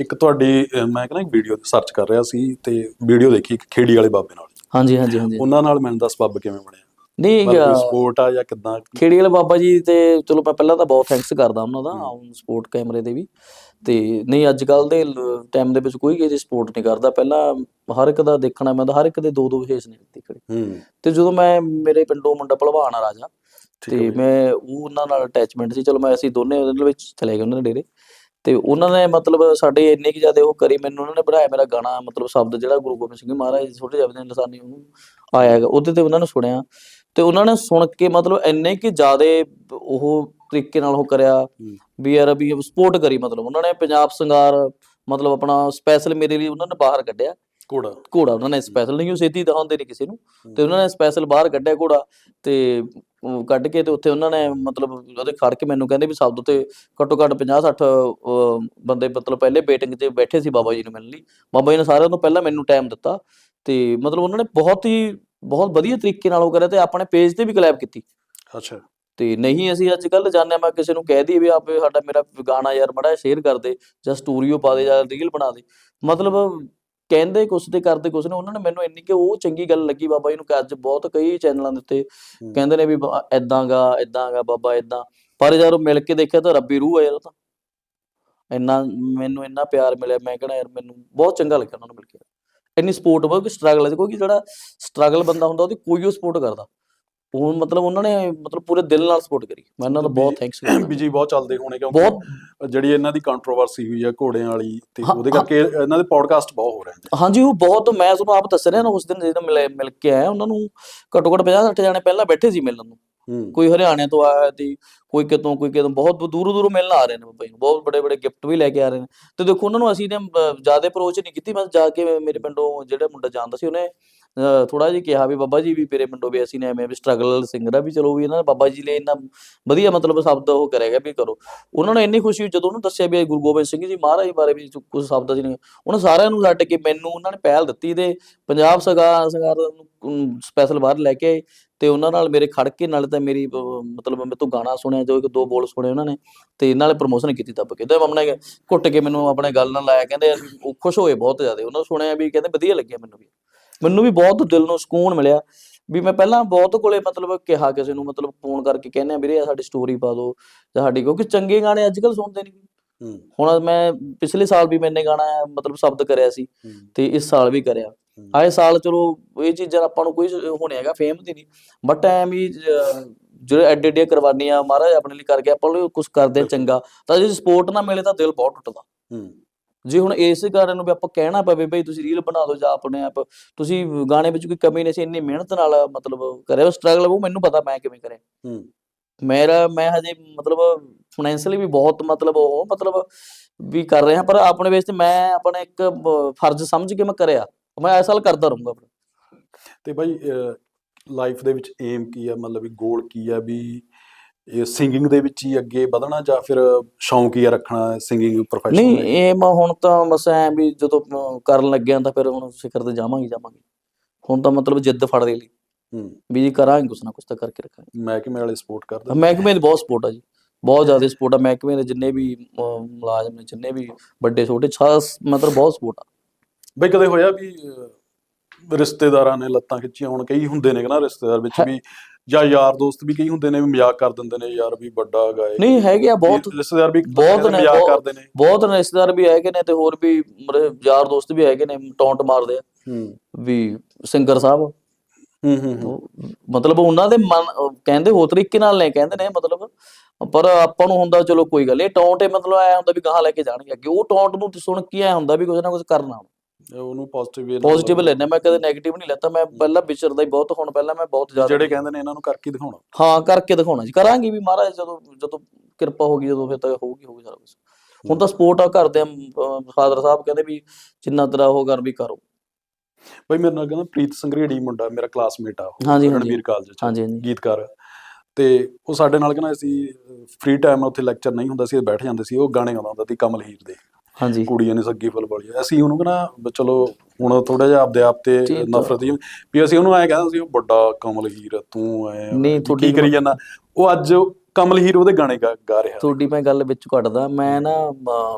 ਇੱਕ ਤੁਹਾਡੀ ਮੈਂ ਕਹਿੰਦਾ ਇੱਕ ਵੀਡੀਓ ਸਰਚ ਕਰ ਰਿਹਾ ਸੀ ਤੇ ਵੀਡੀਓ ਦੇਖੀ ਇੱਕ ਖੇੜੀ ਵਾਲੇ ਬਾਬੇ ਨਾਲ। ਹਾਂਜੀ ਹਾਂਜੀ ਹਾਂਜੀ। ਉਹਨਾਂ ਨਾਲ ਮੈਨੂੰ ਦੱਸ ਸਬੱਬ ਕਿਵੇਂ ਬਣਿਆ? ਨਹੀਂ ਸਪੋਰਟ ਆ ਜਾਂ ਕਿਦਾਂ? ਖੇੜੀ ਵਾਲੇ ਬਾਬਾ ਜੀ ਤੇ ਚਲੋ ਮੈਂ ਪਹਿਲਾਂ ਤਾਂ ਬਹੁਤ ਥੈਂਕਸ ਕਰਦਾ ਉਹਨਾਂ ਦਾ ਔਨ ਸਪੋਰਟ ਕੈਮਰੇ ਦੇ ਵੀ। ਤੇ ਨਹੀਂ ਅੱਜ ਕੱਲ ਦੇ ਟਾਈਮ ਦੇ ਵਿੱਚ ਕੋਈ ਕਿਸੇ ਦੀ ਸਪੋਰਟ ਨਹੀਂ ਕਰਦਾ। ਪਹਿਲਾਂ ਹਰ ਇੱਕ ਦਾ ਦੇਖਣਾ ਮੈਂ ਤਾਂ ਹਰ ਇੱਕ ਦੇ ਦੋ ਦੋ ਵਿਸ਼ੇਸ਼ ਨੇ ਦੇਖਣੇ ਹੂੰ। ਤੇ ਜਦੋਂ ਮੈਂ ਮੇਰੇ ਪਿੰਡੋਂ ਮੁੰਡਾ ਭਲਵਾਨ ਆ ਰਾਜਾ ਤੇ। ਮੈਂ ਉਹ ਉਹਨਾਂ ਨਾਲ ਅਟੈਚਮੈਂਟ ਸੀ ਚਲੋ ਮੈਂ ਅਸੀਂ ਦੋਨੇ ਉਹਦੇ ਵਿੱਚ ਚਲੇ ਗਏ ਉਹਨਾਂ ਦੇ ਡੇਰੇ। ਤੇ ਉਹਨਾਂ ਨੇ ਮਤਲਬ ਸਾਡੇ ਇੰਨੇ ਕਿ ਜ਼ਿਆਦਾ ਉਹ ਕਰੀ ਮੈਨੂੰ ਉਹਨਾਂ ਨੇ ਪੜਾਇਆ ਮੇਰਾ ਗਾਣਾ ਮਤਲਬ ਸ਼ਬਦ ਜਿਹੜਾ ਗੁਰੂ ਗੋਬਿੰਦ ਸਿੰਘ ਮਹਾਰਾਜ ਛੋਟੇ ਜਪਦੇ ਲਸਾਨੀ ਉਹਨੂੰ ਆਇਆ ਹੈਗਾ ਉਹਦੇ ਤੇ ਉਹਨਾਂ ਨੇ ਸੁਣਿਆ। ਤੇ ਉਹਨਾਂ ਨੇ ਸੁਣ ਕੇ ਮਤਲਬ ਇੰਨੇ ਕਿ ਜ਼ਿਆਦਾ ਉਹ ਤਰੀਕੇ ਨਾਲ ਉਹ ਕਰਿਆ ਵੀ ਯਾਰ ਵੀ ਸਪੋਰਟ ਕਰੀ ਮਤਲਬ। ਉਹਨਾਂ ਨੇ ਪੰਜਾਬ ਸੰਗਾਰ ਮਤਲਬ ਆਪਣਾ ਸਪੈਸ਼ਲ ਮੇਰੇ ਲਈ ਉਹਨਾਂ ਨੇ ਬਾਹਰ ਕੱਢਿਆ। ਘੋੜਾ। ਘੋੜਾ ਉਹਨਾਂ ਨੇ ਸਪੈਸ਼ਲ ਨਹੀਂ ਉਹ ਛੇਤੀ ਦਿਖਾਉਂਦੇ ਨਹੀਂ ਕਿਸੇ ਨੂੰ। ਤੇ ਉਹਨਾਂ ਨੇ ਸਪੈਸ਼ਲ ਬਾਹਰ ਕੱਢਿਆ ਘੋੜਾ। ਤੇ ਕੱਢ ਕੇ ਤੇ ਉੱਥੇ ਉਹਨਾਂ ਨੇ ਮਤਲਬ ਉਹਦੇ ਖੜ ਕੇ ਮੈਨੂੰ ਕਹਿੰਦੇ ਵੀ ਸ਼ਬਦ ਤੇ ਘੱਟੋ ਘੱਟ 50 60 ਬੰਦੇ ਮਤਲਬ ਪਹਿਲੇ ਵੇਟਿੰਗ 'ਤੇ ਬੈਠੇ ਸੀ ਬਾਬਾ ਜੀ ਨੂੰ ਮਿਲਣ ਲਈ। ਬਾਬਾ ਜੀ ਨੇ ਸਾਰਿਆਂ ਤੋਂ ਪਹਿਲਾਂ ਮੈਨੂੰ ਟਾਈਮ ਦਿੱਤਾ ਤੇ ਮਤਲਬ ਉਹਨਾਂ ਨੇ ਬਹੁਤ ਹੀ ਬਹੁਤ ਵਧੀਆ ਤਰੀਕੇ ਨਾਲ ਉਹ ਕਰਿਆ ਤੇ ਆਪਣੇ ਪੇਜ ਤੇ ਵੀ ਕਲੈਬ ਕੀਤੀ। ਅੱਛਾ। ਤੇ ਨਹੀਂ ਅਸੀਂ ਅੱਜ ਕੱਲ ਜਾਣਿਆ ਮੈਂ ਕਿਸੇ ਨੂੰ ਕਹਿ ਦਈਏ ਵੀ ਆਪੇ ਸਾਡਾ ਮੇਰਾ ਗਾਣਾ ਯਾਰ ਮੜਾ ਸ਼ੇਅਰ ਕਰ ਦੇ ਜਾਂ ਸਟੋਰੀਓ ਪਾ ਦੇ ਜਾਂ ਰੀਲ ਬਣਾ ਦੇ। ਮਤਲਬ ਕਹਿੰਦੇ ਕੁਛ ਤੇ ਕਰਦੇ ਕੁਛ ਨੇ ਉਹਨਾਂ ਨੇ ਮੈਨੂੰ ਇੰਨੀ ਕਿ ਉਹ ਚੰਗੀ ਗੱਲ ਲੱਗੀ ਬਾਬਾ ਜੀ ਨੂੰ ਕਿ ਅੱਜ ਬਹੁਤ ਕਈ ਚੈਨਲਾਂ ਦੇ ਉੱਤੇ। ਕਹਿੰਦੇ ਨੇ ਵੀ ਐਦਾਂਗਾ ਐਦਾਂਗਾ ਬਾਬਾ ਐਦਾਂ ਪਰ ਜਦੋਂ ਮਿਲ ਕੇ ਦੇਖਿਆ ਤਾਂ ਰੱਬੀ ਰੂਹ ਹੈ ਯਾਰ ਤਾਂ। ਇੰਨਾ ਮੈਨੂੰ ਇੰਨਾ ਪਿਆਰ ਮਿਲਿਆ ਮੈਂ ਕਹਿੰਦਾ ਯਾਰ ਮੈਨੂੰ ਬਹੁਤ ਚੰਗਾ ਲੱਗਿਆ ਉਹਨਾਂ ਨੂੰ ਮਿਲ ਕੇ। ਇੰਨੀ ਸਪੋਰਟ ਬਹੁਤ ਕੋਈ ਸਟਰਗਲ ਹੈ ਕਿਉਂਕਿ ਜਿਹੜਾ ਸਟਰਗਲ ਬੰਦਾ ਹੁੰਦਾ ਉਹਦੀ ਕੋਈ ਉਹ ਸਪੋਰਟ ਕਰਦਾ। ਉਹ ਮਤਲਬ ਉਹਨਾਂ ਨੇ ਮਤਲਬ ਪੂਰੇ ਦਿਲ ਨਾਲ ਸਪੋਰਟ ਕਰੀ। ਮੈਂ ਇਹਨਾਂ ਦਾ ਬਹੁਤ ਥੈਂਕਸ ਬੀਜੀ ਬਹੁਤ ਚੱਲਦੇ ਹੋਣੇ ਕਿਉਂਕਿ ਬਹੁਤ ਜਿਹੜੀ ਇਹਨਾਂ ਦੀ ਕੰਟਰੋਵਰਸੀ ਹੋਈ ਆ ਘੋੜਿਆਂ ਵਾਲੀ ਤੇ ਉਹਦੇ। ਕਰਕੇ ਇਹਨਾਂ ਦੇ ਪੋਡਕਾਸਟ ਬਹੁਤ ਹੋ ਰਹੇ ਨੇ। ਹਾਂਜੀ ਉਹ ਬਹੁਤ ਮੈਂ ਤੁਹਾਨੂੰ ਆਪ ਦੱਸ ਰਿਹਾ ਨਾ ਉਸ ਦਿਨ ਜਦੋਂ ਮਿਲੇ ਮਿਲ ਕੇ ਆਇਆ ਉਹਨਾਂ ਨੂੰ ਘੱਟੋ ਘੱਟ 50 60 ਜਾਣੇ ਪਹਿਲਾਂ ਬੈਠੇ ਸੀ ਮਿਲਣ ਨੂੰ। ਕੋਈ ਹਰਿਆਣੇ ਤੋਂ ਆਇਆ ਸੀ ਕੋਈ ਕਿਤੋਂ ਕੋਈ ਕਿਤੋਂ ਬਹੁਤ ਦੂਰੋਂ ਦੂਰੋਂ ਮਿਲਣ ਆ ਰਹੇ ਨੇ ਜੀ ਨੂੰ। ਬਹੁਤ ਬੜੇ ਬੜੇ ਗਿਫਟ ਵੀ ਲੈ ਕੇ ਆ ਰਹੇ ਨੇ। ਤੇ ਦੇਖੋ ਉਹਨਾਂ ਨੂੰ ਅਸੀਂ ਨੇ ਜ਼ਿਆਦਾ ਅਪਰੋਚ ਨਹੀਂ ਕੀਤੀ। ਮੈਂ ਜਾ ਕੇ ਮੇਰੇ ਪਿੰਡੋਂ ਜਿਹੜਾ ਮੁੰਡਾ ਜਾਣਦਾ ਸੀ ਉਹਨੇ ਥੋੜਾ ਜਿਹਾ ਕਿਹਾ ਵੀ ਬਾਬਾ ਜੀ ਵੀ ਮੇਰੇ ਪਿੰਡੋਂ ਵੀ ਅਸੀਂ ਨੇ ਐਵੇਂ ਵੀ ਸਟਰਗਲ ਸਿੰਗਰ ਆ ਵੀ ਚਲੋ ਵੀ ਇਹਨਾਂ ਨੇ ਬਾਬਾ ਜੀ ਲਈ ਇੰਨਾ ਵਧੀਆ ਮਤਲਬ ਸ਼ਬਦ ਉਹ ਕਰੇਗਾ ਵੀ ਕਰੋ। ਉਹਨਾਂ ਨੂੰ ਇੰਨੀ ਖੁਸ਼ੀ ਜਦੋਂ ਉਹਨੂੰ ਦੱਸਿਆ ਵੀ ਗੁਰੂ ਗੋਬਿੰਦ ਸਿੰਘ ਜੀ ਮਹਾਰਾਜ ਬਾਰੇ ਵੀ ਕੁਝ ਸ਼ਬਦ ਸੀ ਨੇ ਉਹਨਾਂ ਸਾਰਿਆਂ ਨੂੰ ਲੱਟ ਕੇ ਮੈਨੂੰ ਉਹਨਾਂ ਨੇ ਪਹਿਲ ਦਿੱਤੀ ਤੇ ਪੰਜਾਬ ਸਰਕਾਰ ਸਰਕਾਰ ਨੂੰ ਸਪੈਸ਼ਲ ਬਾਹਰ ਲੈ ਕੇ ਆਏ ਤੇ ਉਹਨਾਂ ਨਾਲ ਮੇਰੇ ਖੜ ਕੇ ਨਾਲ ਤਾਂ ਮੇਰੀ ਮਤਲਬ ਮੇਰੇ ਤੋਂ ਗਾਣਾ ਸੁਣਿਆ, ਜੋ ਇੱਕ ਦੋ ਬੋਲ ਸੁਣੇ ਉਹਨਾਂ ਨੇ ਤੇ ਨਾਲ ਪ੍ਰਮੋਸ਼ਨ ਕੀਤੀ ਦੱਬ ਕੇ ਤੇ ਮੰਮਾ ਘੁੱਟ ਕੇ ਮੈਨੂੰ ਆਪਣੇ ਗੱਲ ਨਾਲ ਲਾਇਆ, ਕਹਿੰਦੇ ਉਹ ਖੁਸ਼ ਹੋਏ ਬਹੁਤ ਜ਼ਿਆਦਾ, ਉਹਨਾਂ ਨੂੰ ਸੁਣਿਆ ਵੀ ਕਹਿੰਦੇ ਵਧੀਆ ਲੱਗਿਆ ਮੈਨੂੰ ਵੀ। ਮੈਨੂੰ ਵੀ ਬਹੁਤ ਦਿਲ ਨੂੰ ਸਕੂਨ ਮਿਲਿਆ ਵੀ ਮੈਂ ਪਹਿਲਾਂ ਬਹੁਤ ਕੋਲੇ ਮਤਲਬ ਕਿਹਾ ਕਿਸੇ ਨੂੰ ਮਤਲਬ ਫੋਨ ਕਰਕੇ ਕਹਿੰਦੇ ਆ ਵੀਰੇ ਆਹ ਸਾਡੀ ਸਟੋਰੀ ਪਾ ਦਿਓ ਜਾਂ ਸਾਡੀ ਕਿਉਂਕਿ ਚੰਗੇ ਗਾਣੇ ਅੱਜ ਕੱਲ ਸੁਣਦੇ ਨਹੀਂ ਹੁਣ ਮੈਂ ਪਿਛਲੇ ਸਾਲ ਵੀ ਮੈਨੇ ਗਾਣਾ ਮਤਲਬ ਸ਼ਬਦ ਕਰਿਆ ਸੀ ਤੇ ਇਸ ਸਾਲ ਵੀ ਕਰਿਆ। ਆਏ ਸਾਲ ਚਲੋ ਇਹ ਚੀਜ਼ਾਂ ਆਪਾਂ ਨੂੰ ਕੋਈ ਹੋਣੇ ਹੈਗਾ ਫੇਮ ਦੀ ਨਹੀਂ ਬਟ ਐਮ ਹੀ ਜਿਹੜੇ ਐਡੇ ਐਡੇ ਕੁਰਬਾਨੀਆਂ ਮਹਾਰਾਜ ਆਪਣੇ ਲਈ ਕਰ ਗਿਆ ਆਪਾਂ ਨੂੰ ਕੁਝ ਕਰਦੇ। ਚੰਗਾ ਤਾਂ ਜੇ ਸਪੋਰਟ ਨਾ ਮਿਲੇ ਤਾਂ ਦਿਲ ਬਹੁਤ ਟੁੱਟਦਾ। ਹੂੰ। ਜੇ ਹੁਣ ਇਸ ਕਾਰਨ ਨੂੰ ਵੀ ਆਪਾਂ ਕਹਿਣਾ ਪਵੇ ਬਈ ਤੁਸੀਂ ਰੀਲ ਬਣਾ ਦਿਓ ਜਾਂ ਆਪਣੇ ਆਪ ਤੁਸੀਂ ਗਾਣੇ ਵਿੱਚ ਕੋਈ ਕਮੀ ਨਹੀਂ ਸੀ ਇੰਨੀ ਮਿਹਨਤ ਨਾਲ ਮਤਲਬ ਕਰਿਆ ਸਟਰਗਲ ਉਹ ਮੈਨੂੰ ਪਤਾ ਮੈਂ ਕਿਵੇਂ ਕਰਿਆ। ਹੂੰ। ਮੇਰਾ ਮੈਂ ਹਜੇ ਮਤਲਬ ਫਾਈਨੈਂਸ਼ੀਅਲੀ ਵੀ ਬਹੁਤ ਮਤਲਬ ਉਹ ਮਤਲਬ ਵੀ ਕਰ ਰਿਹਾ ਪਰ ਆਪਣੇ ਵਿੱਚ ਮੈਂ ਆਪਣਾ ਇੱਕ ਫਰਜ਼ ਸਮਝ ਕੇ ਮੈਂ ਕਰਿਆ। ਮੈਂ ਇਸ ਸਾਲ ਕਰਦਾ ਰਹੂੰਗਾ ਤੇ ਬਾਈ ਲਾਈਫ ਦੇ ਵਿੱਚ ਏਮ ਕੀ ਆ? ਮਤਲਬ ਵੀ ਗੋਲ ਕੀ ਆ? ਵੀ ਇਹ ਸਿੰਗਿੰਗ ਦੇ ਵਿੱਚ ਹੀ ਅੱਗੇ ਵਧਣਾ ਜਾਂ ਫਿਰ ਸ਼ੌਂਕ ਹੀ ਰੱਖਣਾ ਸਿੰਗਿੰਗ ਪ੍ਰੋਫੈਸ਼ਨ ਨਹੀਂ ਇਹ ਮੈਂ ਹੁਣ ਤਾਂ ਬਸ ਐ ਵੀ ਜਦੋਂ ਕਰਨ ਲੱਗਿਆ ਤਾਂ ਫਿਰ ਹੁਣ ਸਿਖਰ ਤੇ ਜਾਵਾਂਗੇ ਜਾਵਾਂਗੇ। ਹੁਣ ਤਾਂ ਮਤਲਬ ਜਿੱਦ ਫੜ ਲਈ। ਹੂੰ। ਵੀ ਜੀ ਕਰਾਂਗੇ ਕੁਛ ਨਾ ਕੁਛ ਤਾਂ ਕਰਕੇ ਰੱਖਾਂਗੇ। ਮਹਿਕਮੇ ਵਾਲੇ ਸਪੋਰਟ ਕਰਦੇ ਮਹਿਕਮੇ ਦੀ ਬਹੁਤ ਸਪੋਰਟ ਆ ਜੀ। ਬਹੁਤ ਜ਼ਿਆਦਾ ਸਪੋਰਟ ਆ। ਮਹਿਕਮੇ ਦੇ ਜਿੰਨੇ ਵੀ ਮੁਲਾਜ਼ਮ ਨੇ ਜਿੰਨੇ ਵੀ ਵੱਡੇ ਛੋਟੇ ਛਾਸ ਮਤਲਬ ਬਹੁਤ ਸਪੋਰਟ ਆ। ਬਈ ਕਦੇ ਹੋਇਆ ਵੀ ਰਿਸ਼ਤੇਦਾਰਾਂ ਨੇ ਲੱਤਾਂ ਖਿੱਚੀਆਂ? ਹੁਣ ਕਈ ਹੁੰਦੇ ਨੇ ਨਾ ਰਿਸ਼ਤੇਦਾਰ ਵਿੱਚ ਵੀ ਜਾਂ ਯਾਰ ਦੋਸਤ ਵੀ ਕਈ ਹੁੰਦੇ ਨੇ ਵੀ ਮਜ਼ਾਕ ਕਰ ਦਿੰਦੇ ਨੇ ਯਾਰ ਵੀ ਵੱਡਾ ਗਾਇਕ ਨਹੀਂ ਹੈਗੇ ਆ ਬਹੁਤ ਰਿਸ਼ਤੇਦਾਰ ਵੀ ਬਹੁਤ ਨੇ, ਮਜ਼ਾਕ ਕਰਦੇ ਨੇ। ਬਹੁਤ ਰਿਸ਼ਤੇਦਾਰ ਵੀ ਹੈਗੇ ਨੇ ਤੇ ਹੋਰ ਵੀ ਯਾਰ ਦੋਸਤ ਵੀ ਹੈਗੇ ਨੇ ਟੌਂਟ ਮਾਰਦੇ ਆ। ਹੂੰ। ਵੀ ਸਿੰਗਰ ਸਾਹਿਬ। ਹੂੰ ਹੂੰ ਹੂੰ। ਮਤਲਬ ਉਹਨਾਂ ਦੇ ਮਨ ਕਹਿੰਦੇ ਹੋ ਤਰੀਕੇ ਨਾਲ ਨੇ ਕਹਿੰਦੇ ਨੇ ਮਤਲਬ। ਪਰ ਆਪਾਂ ਨੂੰ ਹੁੰਦਾ ਚਲੋ ਕੋਈ ਗੱਲ ਇਹ ਟੌਂਟ ਇਹ ਮਤਲਬ ਐ ਹੁੰਦਾ ਵੀ ਗਾਹਾਂ ਲੈ ਕੇ ਜਾਣਗੇ ਅੱਗੇ। ਉਹ ਟੌਂਟ ਨੂੰ ਸੁਣ ਕੇ ਐ ਹੁੰਦਾ ਵੀ ਕੁਝ ਨਾ ਕੁਝ ਕਰਨਾ। ਉਹਨੂੰ ਪੋਜ਼ਿਟਿਵ ਪੋਜ਼ਿਟਿਵ ਲੈਣਾ ਮੈਂ ਕਦੇ 네ਗੇਟਿਵ ਨਹੀਂ ਲੈਤਾ ਮੈਂ ਪਹਿਲਾਂ ਵਿਚਰਦਾ ਹੀ ਬਹੁਤ ਹੁਣ ਪਹਿਲਾਂ ਮੈਂ ਬਹੁਤ ਜ਼ਿਆਦਾ ਜਿਹੜੇ ਕਹਿੰਦੇ ਨੇ ਇਹਨਾਂ ਨੂੰ ਕਰਕੇ ਦਿਖਾਉਣਾ। ਹਾਂ ਕਰਕੇ ਦਿਖਾਉਣਾ ਜੀ। ਕਰਾਂਗੇ ਵੀ ਮਹਾਰਾਜ ਜਦੋਂ ਜਦੋਂ ਕਿਰਪਾ ਹੋਗੀ ਜਦੋਂ ਫਿਰ ਤਾਂ ਹੋਊਗੀ ਹੋਊਗੀ ਸਾਰਾ ਕੁਝ ਹੁਣ ਤਾਂ ਸਪੋਰਟ ਆ ਕਰਦੇ ਆ ਫਾਦਰ ਸਾਹਿਬ ਕਹਿੰਦੇ ਵੀ ਜਿੰਨਾ ਤੇਰਾ ਉਹ ਕਰ ਵੀ ਕਰੋ। ਬਈ ਮੇਰੇ ਨਾਲ ਕਹਿੰਦਾ ਪ੍ਰੀਤ ਸੰਗਰੇੜੀ ਮੁੰਡਾ ਮੇਰਾ ਕਲਾਸਮੇਟ ਆ ਹਾਂਜੀ। ਰਣਵੀਰ ਕਾਲਜ ਚ ਹਾਂਜੀ ਹਾਂਜੀ। ਗੀਤਕਾਰ। ਤੇ ਉਹ ਸਾਡੇ ਨਾਲ ਕਹਿੰਦਾ ਅਸੀਂ ਫ੍ਰੀ ਟਾਈਮ ਉੱਥੇ ਲੈਕਚਰ ਨਹੀਂ ਹੁੰਦਾ ਸੀ ਬੈਠ ਜਾਂਦੇ ਸੀ ਉਹ ਗਾਣੇ ਗਾਉਂਦਾ ਹੁੰਦਾ ਸੀ ਕਮਲ ਹੀਰ ਦੇ। ਹਾਂਜੀ। ਕੁੜੀਆਂ ਨੇ ਸੱਗੀ ਫੁੱਲ ਵਾਲੀ ਅਸੀਂ ਉਹਨੂੰ ਕਹਿੰਦਾ ਚਲੋ ਹੁਣ ਥੋੜਾ ਜਿਹਾ ਆਪਦੇ ਆਪ ਤੇ। ਨਫ਼ਰਤ ਜਿਹੀ ਵੀ ਅਸੀਂ ਉਹਨੂੰ ਐ ਕਹਿੰਦਾ ਸੀ ਉਹ ਵੱਡਾ ਕਮਲ ਹੀਰ ਤੂੰ ਐ ਨਹੀਂ, ਕੀ ਤੁਹਾਡੀ ਕਰੀ ਜਾਂਦਾ। ਉਹ ਅੱਜ ਕਮਲ ਹੀਰ ਉਹਦੇ ਗਾਣੇ ਗਾ ਗਾ ਰਿਹਾ ਤੁਹਾਡੀ ਮੈਂ ਗੱਲ ਵਿੱਚ ਕੱਢਦਾ ਮੈਂ ਨਾ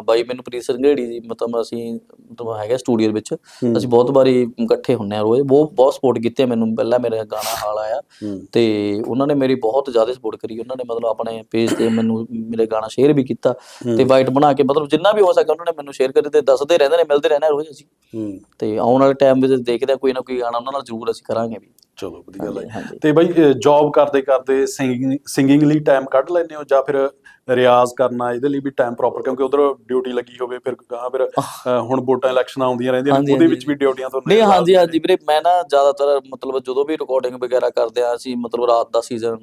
ਬਾਈ ਮੈਨੂੰ ਪ੍ਰੀਤ ਸੰਘੇੜੀ ਜੀ ਮਤਲਬ ਅਸੀਂ ਮਤਲਬ ਹੈਗਾ ਸਟੂਡੀਓ ਦੇ ਵਿੱਚ ਹੂੰ। ਅਸੀਂ ਬਹੁਤ ਵਾਰੀ ਇਕੱਠੇ ਹੁੰਨੇ ਆ ਰੋਜ਼ ਬਹੁਤ ਬਹੁਤ ਸਪੋਰਟ ਕੀਤੀ ਹੈ ਮੈਨੂੰ ਪਹਿਲਾਂ ਮੇਰਾ ਗਾਣਾ ਹਾਲ ਆਇਆ। ਹੂੰ। ਤੇ ਉਹਨਾਂ ਨੇ ਮੇਰੀ ਬਹੁਤ ਜ਼ਿਆਦਾ ਸਪੋਰਟ ਕਰੀ ਉਹਨਾਂ ਨੇ ਮਤਲਬ ਆਪਣੇ ਪੇਜ ਤੇ ਮੈਨੂੰ ਮੇਰੇ ਗਾਣਾ ਸ਼ੇਅਰ ਵੀ ਕੀਤਾ ਤੇ ਵਾਈਟ ਬਣਾ ਕੇ ਮਤਲਬ ਜਿੰਨਾ ਵੀ ਹੋ ਸਕਿਆ ਉਹਨਾਂ ਨੇ ਮੈਨੂੰ ਸ਼ੇਅਰ ਕਰੀ ਤੇ ਦੱਸਦੇ ਰਹਿੰਦੇ ਨੇ ਮਿਲਦੇ ਰਹਿੰਦੇ ਰੋਜ਼ ਅਸੀਂ। ਹੂੰ। ਤੇ ਆਉਣ ਵਾਲੇ ਟਾਈਮ ਵਿੱਚ ਦੇਖਦੇ ਹਾਂ ਕੋਈ ਨਾ ਕੋਈ ਗਾਣਾ ਉਹਨਾਂ ਨਾਲ ਜ਼ਰੂਰ ਅਸੀਂ ਕਰਾਂਗੇ ਵੀ। ਚਲੋ ਵਧੀਆ ਹਾਂਜੀ ਤੇ ਬਈ ਜੌਬ ਕਰਦੇ ਕਰਦੇ ਸਿੰਗਿੰਗ ਸਿੰਗਿੰਗ ਲਈ ਟਾਈਮ ਕੱਢ ਲੈਂਦੇ ਹੋ ਜਾਂ ਫਿਰ ਰਿਆਜ਼ ਕਰਨਾ ਇਹਦੇ ਲਈ ਵੀ ਟਾਈਮ ਪ੍ਰੋਪਰ ਕਿਉਂਕਿ ਉਧਰ ਡਿਊਟੀ ਲੱਗੀ ਹੋਵੇ ਫਿਰ ਕਹਾਂ ਫਿਰ ਹੁਣ ਵੋਟਾਂ ਇਲੈਕਸ਼ਨਾਂ ਆਉਂਦੀਆਂ ਰਹਿੰਦੀਆਂ ਹਾਂਜੀ, ਉਹਦੇ ਹਾਂਜੀ। ਵਿੱਚ ਵੀ ਡਿਊਟੀਆਂ ਤੋਂ ਨਹੀਂ ਹਾਂਜੀ ਹਾਂਜੀ ਵੀਰੇ ਮੈਂ ਨਾ ਜ਼ਿਆਦਾਤਰ ਮਤਲਬ ਜਦੋਂ ਵੀ ਰਿਕਾਰਡਿੰਗ ਵਗੈਰਾ ਕਰਦੇ ਆ ਅਸੀਂ ਮਤਲਬ ਰਾਤ ਦਾ ਸੀਜ਼ਨ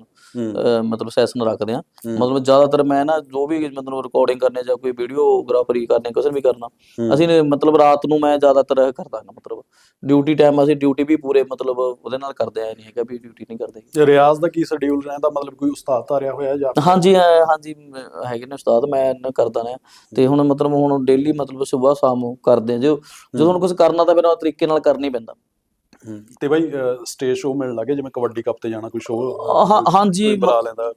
ਮਤਲਬ ਸੈਸ਼ਨ ਰੱਖਦੇ ਆ। ਮਤਲਬ ਜ਼ਿਆਦਾਤਰ ਮੈਂ ਨਾ ਜੋ ਵੀ ਮਤਲਬ ਰਿਕਾਰਡਿੰਗ ਕਰਨੇ ਜਾਂ ਕੋਈ ਵੀਡੀਓਗ੍ਰਾਫਰੀ ਕਰਨੇ ਕੁਝ ਵੀ ਕਰਨਾ। ਅਸੀਂ ਨੇ ਮਤਲਬ ਰਾਤ ਨੂੰ ਮੈਂ ਜ਼ਿਆਦਾਤਰ ਕਰਦਾ ਹਾਂ ਮਤਲਬ। ਡਿਊਟੀ ਟਾਈਮ ਅਸੀਂ ਡਿਊਟੀ ਵੀ ਪੂਰੇ ਮਤਲਬ ਉਹਦੇ ਨਾਲ ਕਰਦੇ ਆ ਨਹੀਂ ਹੈਗਾ ਵੀ ਡਿਊਟੀ ਨਹੀਂ ਕਰਦੇ ਰਿਆਜ਼ ਦਾ ਕੀ ਸ਼ਡਿਊਲ ਰਹਿੰਦਾ? ਮਤਲਬ ਕੋਈ ਉਸਤਾਦ ਧਾਰਿਆ ਹੋਇਆ ਜਾਂ ਹਾਂਜੀ ਹਾਂਜੀ ਹੈਗੇ ਨੇ ਉਸਤਾਦ ਮੈਂ ਇਹਨਾਂ ਕਰਦਾ ਨੇ ਤੇ ਹੁਣ ਮਤਲਬ ਹੁਣ ਡੇਲੀ ਮਤਲਬ ਸਵੇਰ ਸ਼ਾਮ ਕਰਦੇ ਆ। ਜੋ ਜਦੋਂ ਹੁਣ ਕੁਝ ਕਰਨਾ ਤਾਂ ਉਹ ਤਰੀਕੇ ਨਾਲ ਕਰਨਾ ਪੈਂਦਾ। ਤੇ ਬਈ ਸਟੇਜ ਸ਼ੋਅ ਮਿਲਣ ਲੱਗੇ ਜਿਵੇਂ ਕਬੱਡੀ ਕੱਪ ਤੇ ਜਾਣਾ ਕੋਈ ਸ਼ੋਅ ਹਾਂਜੀ, ਬੁਲਾ ਲੈਂਦਾ।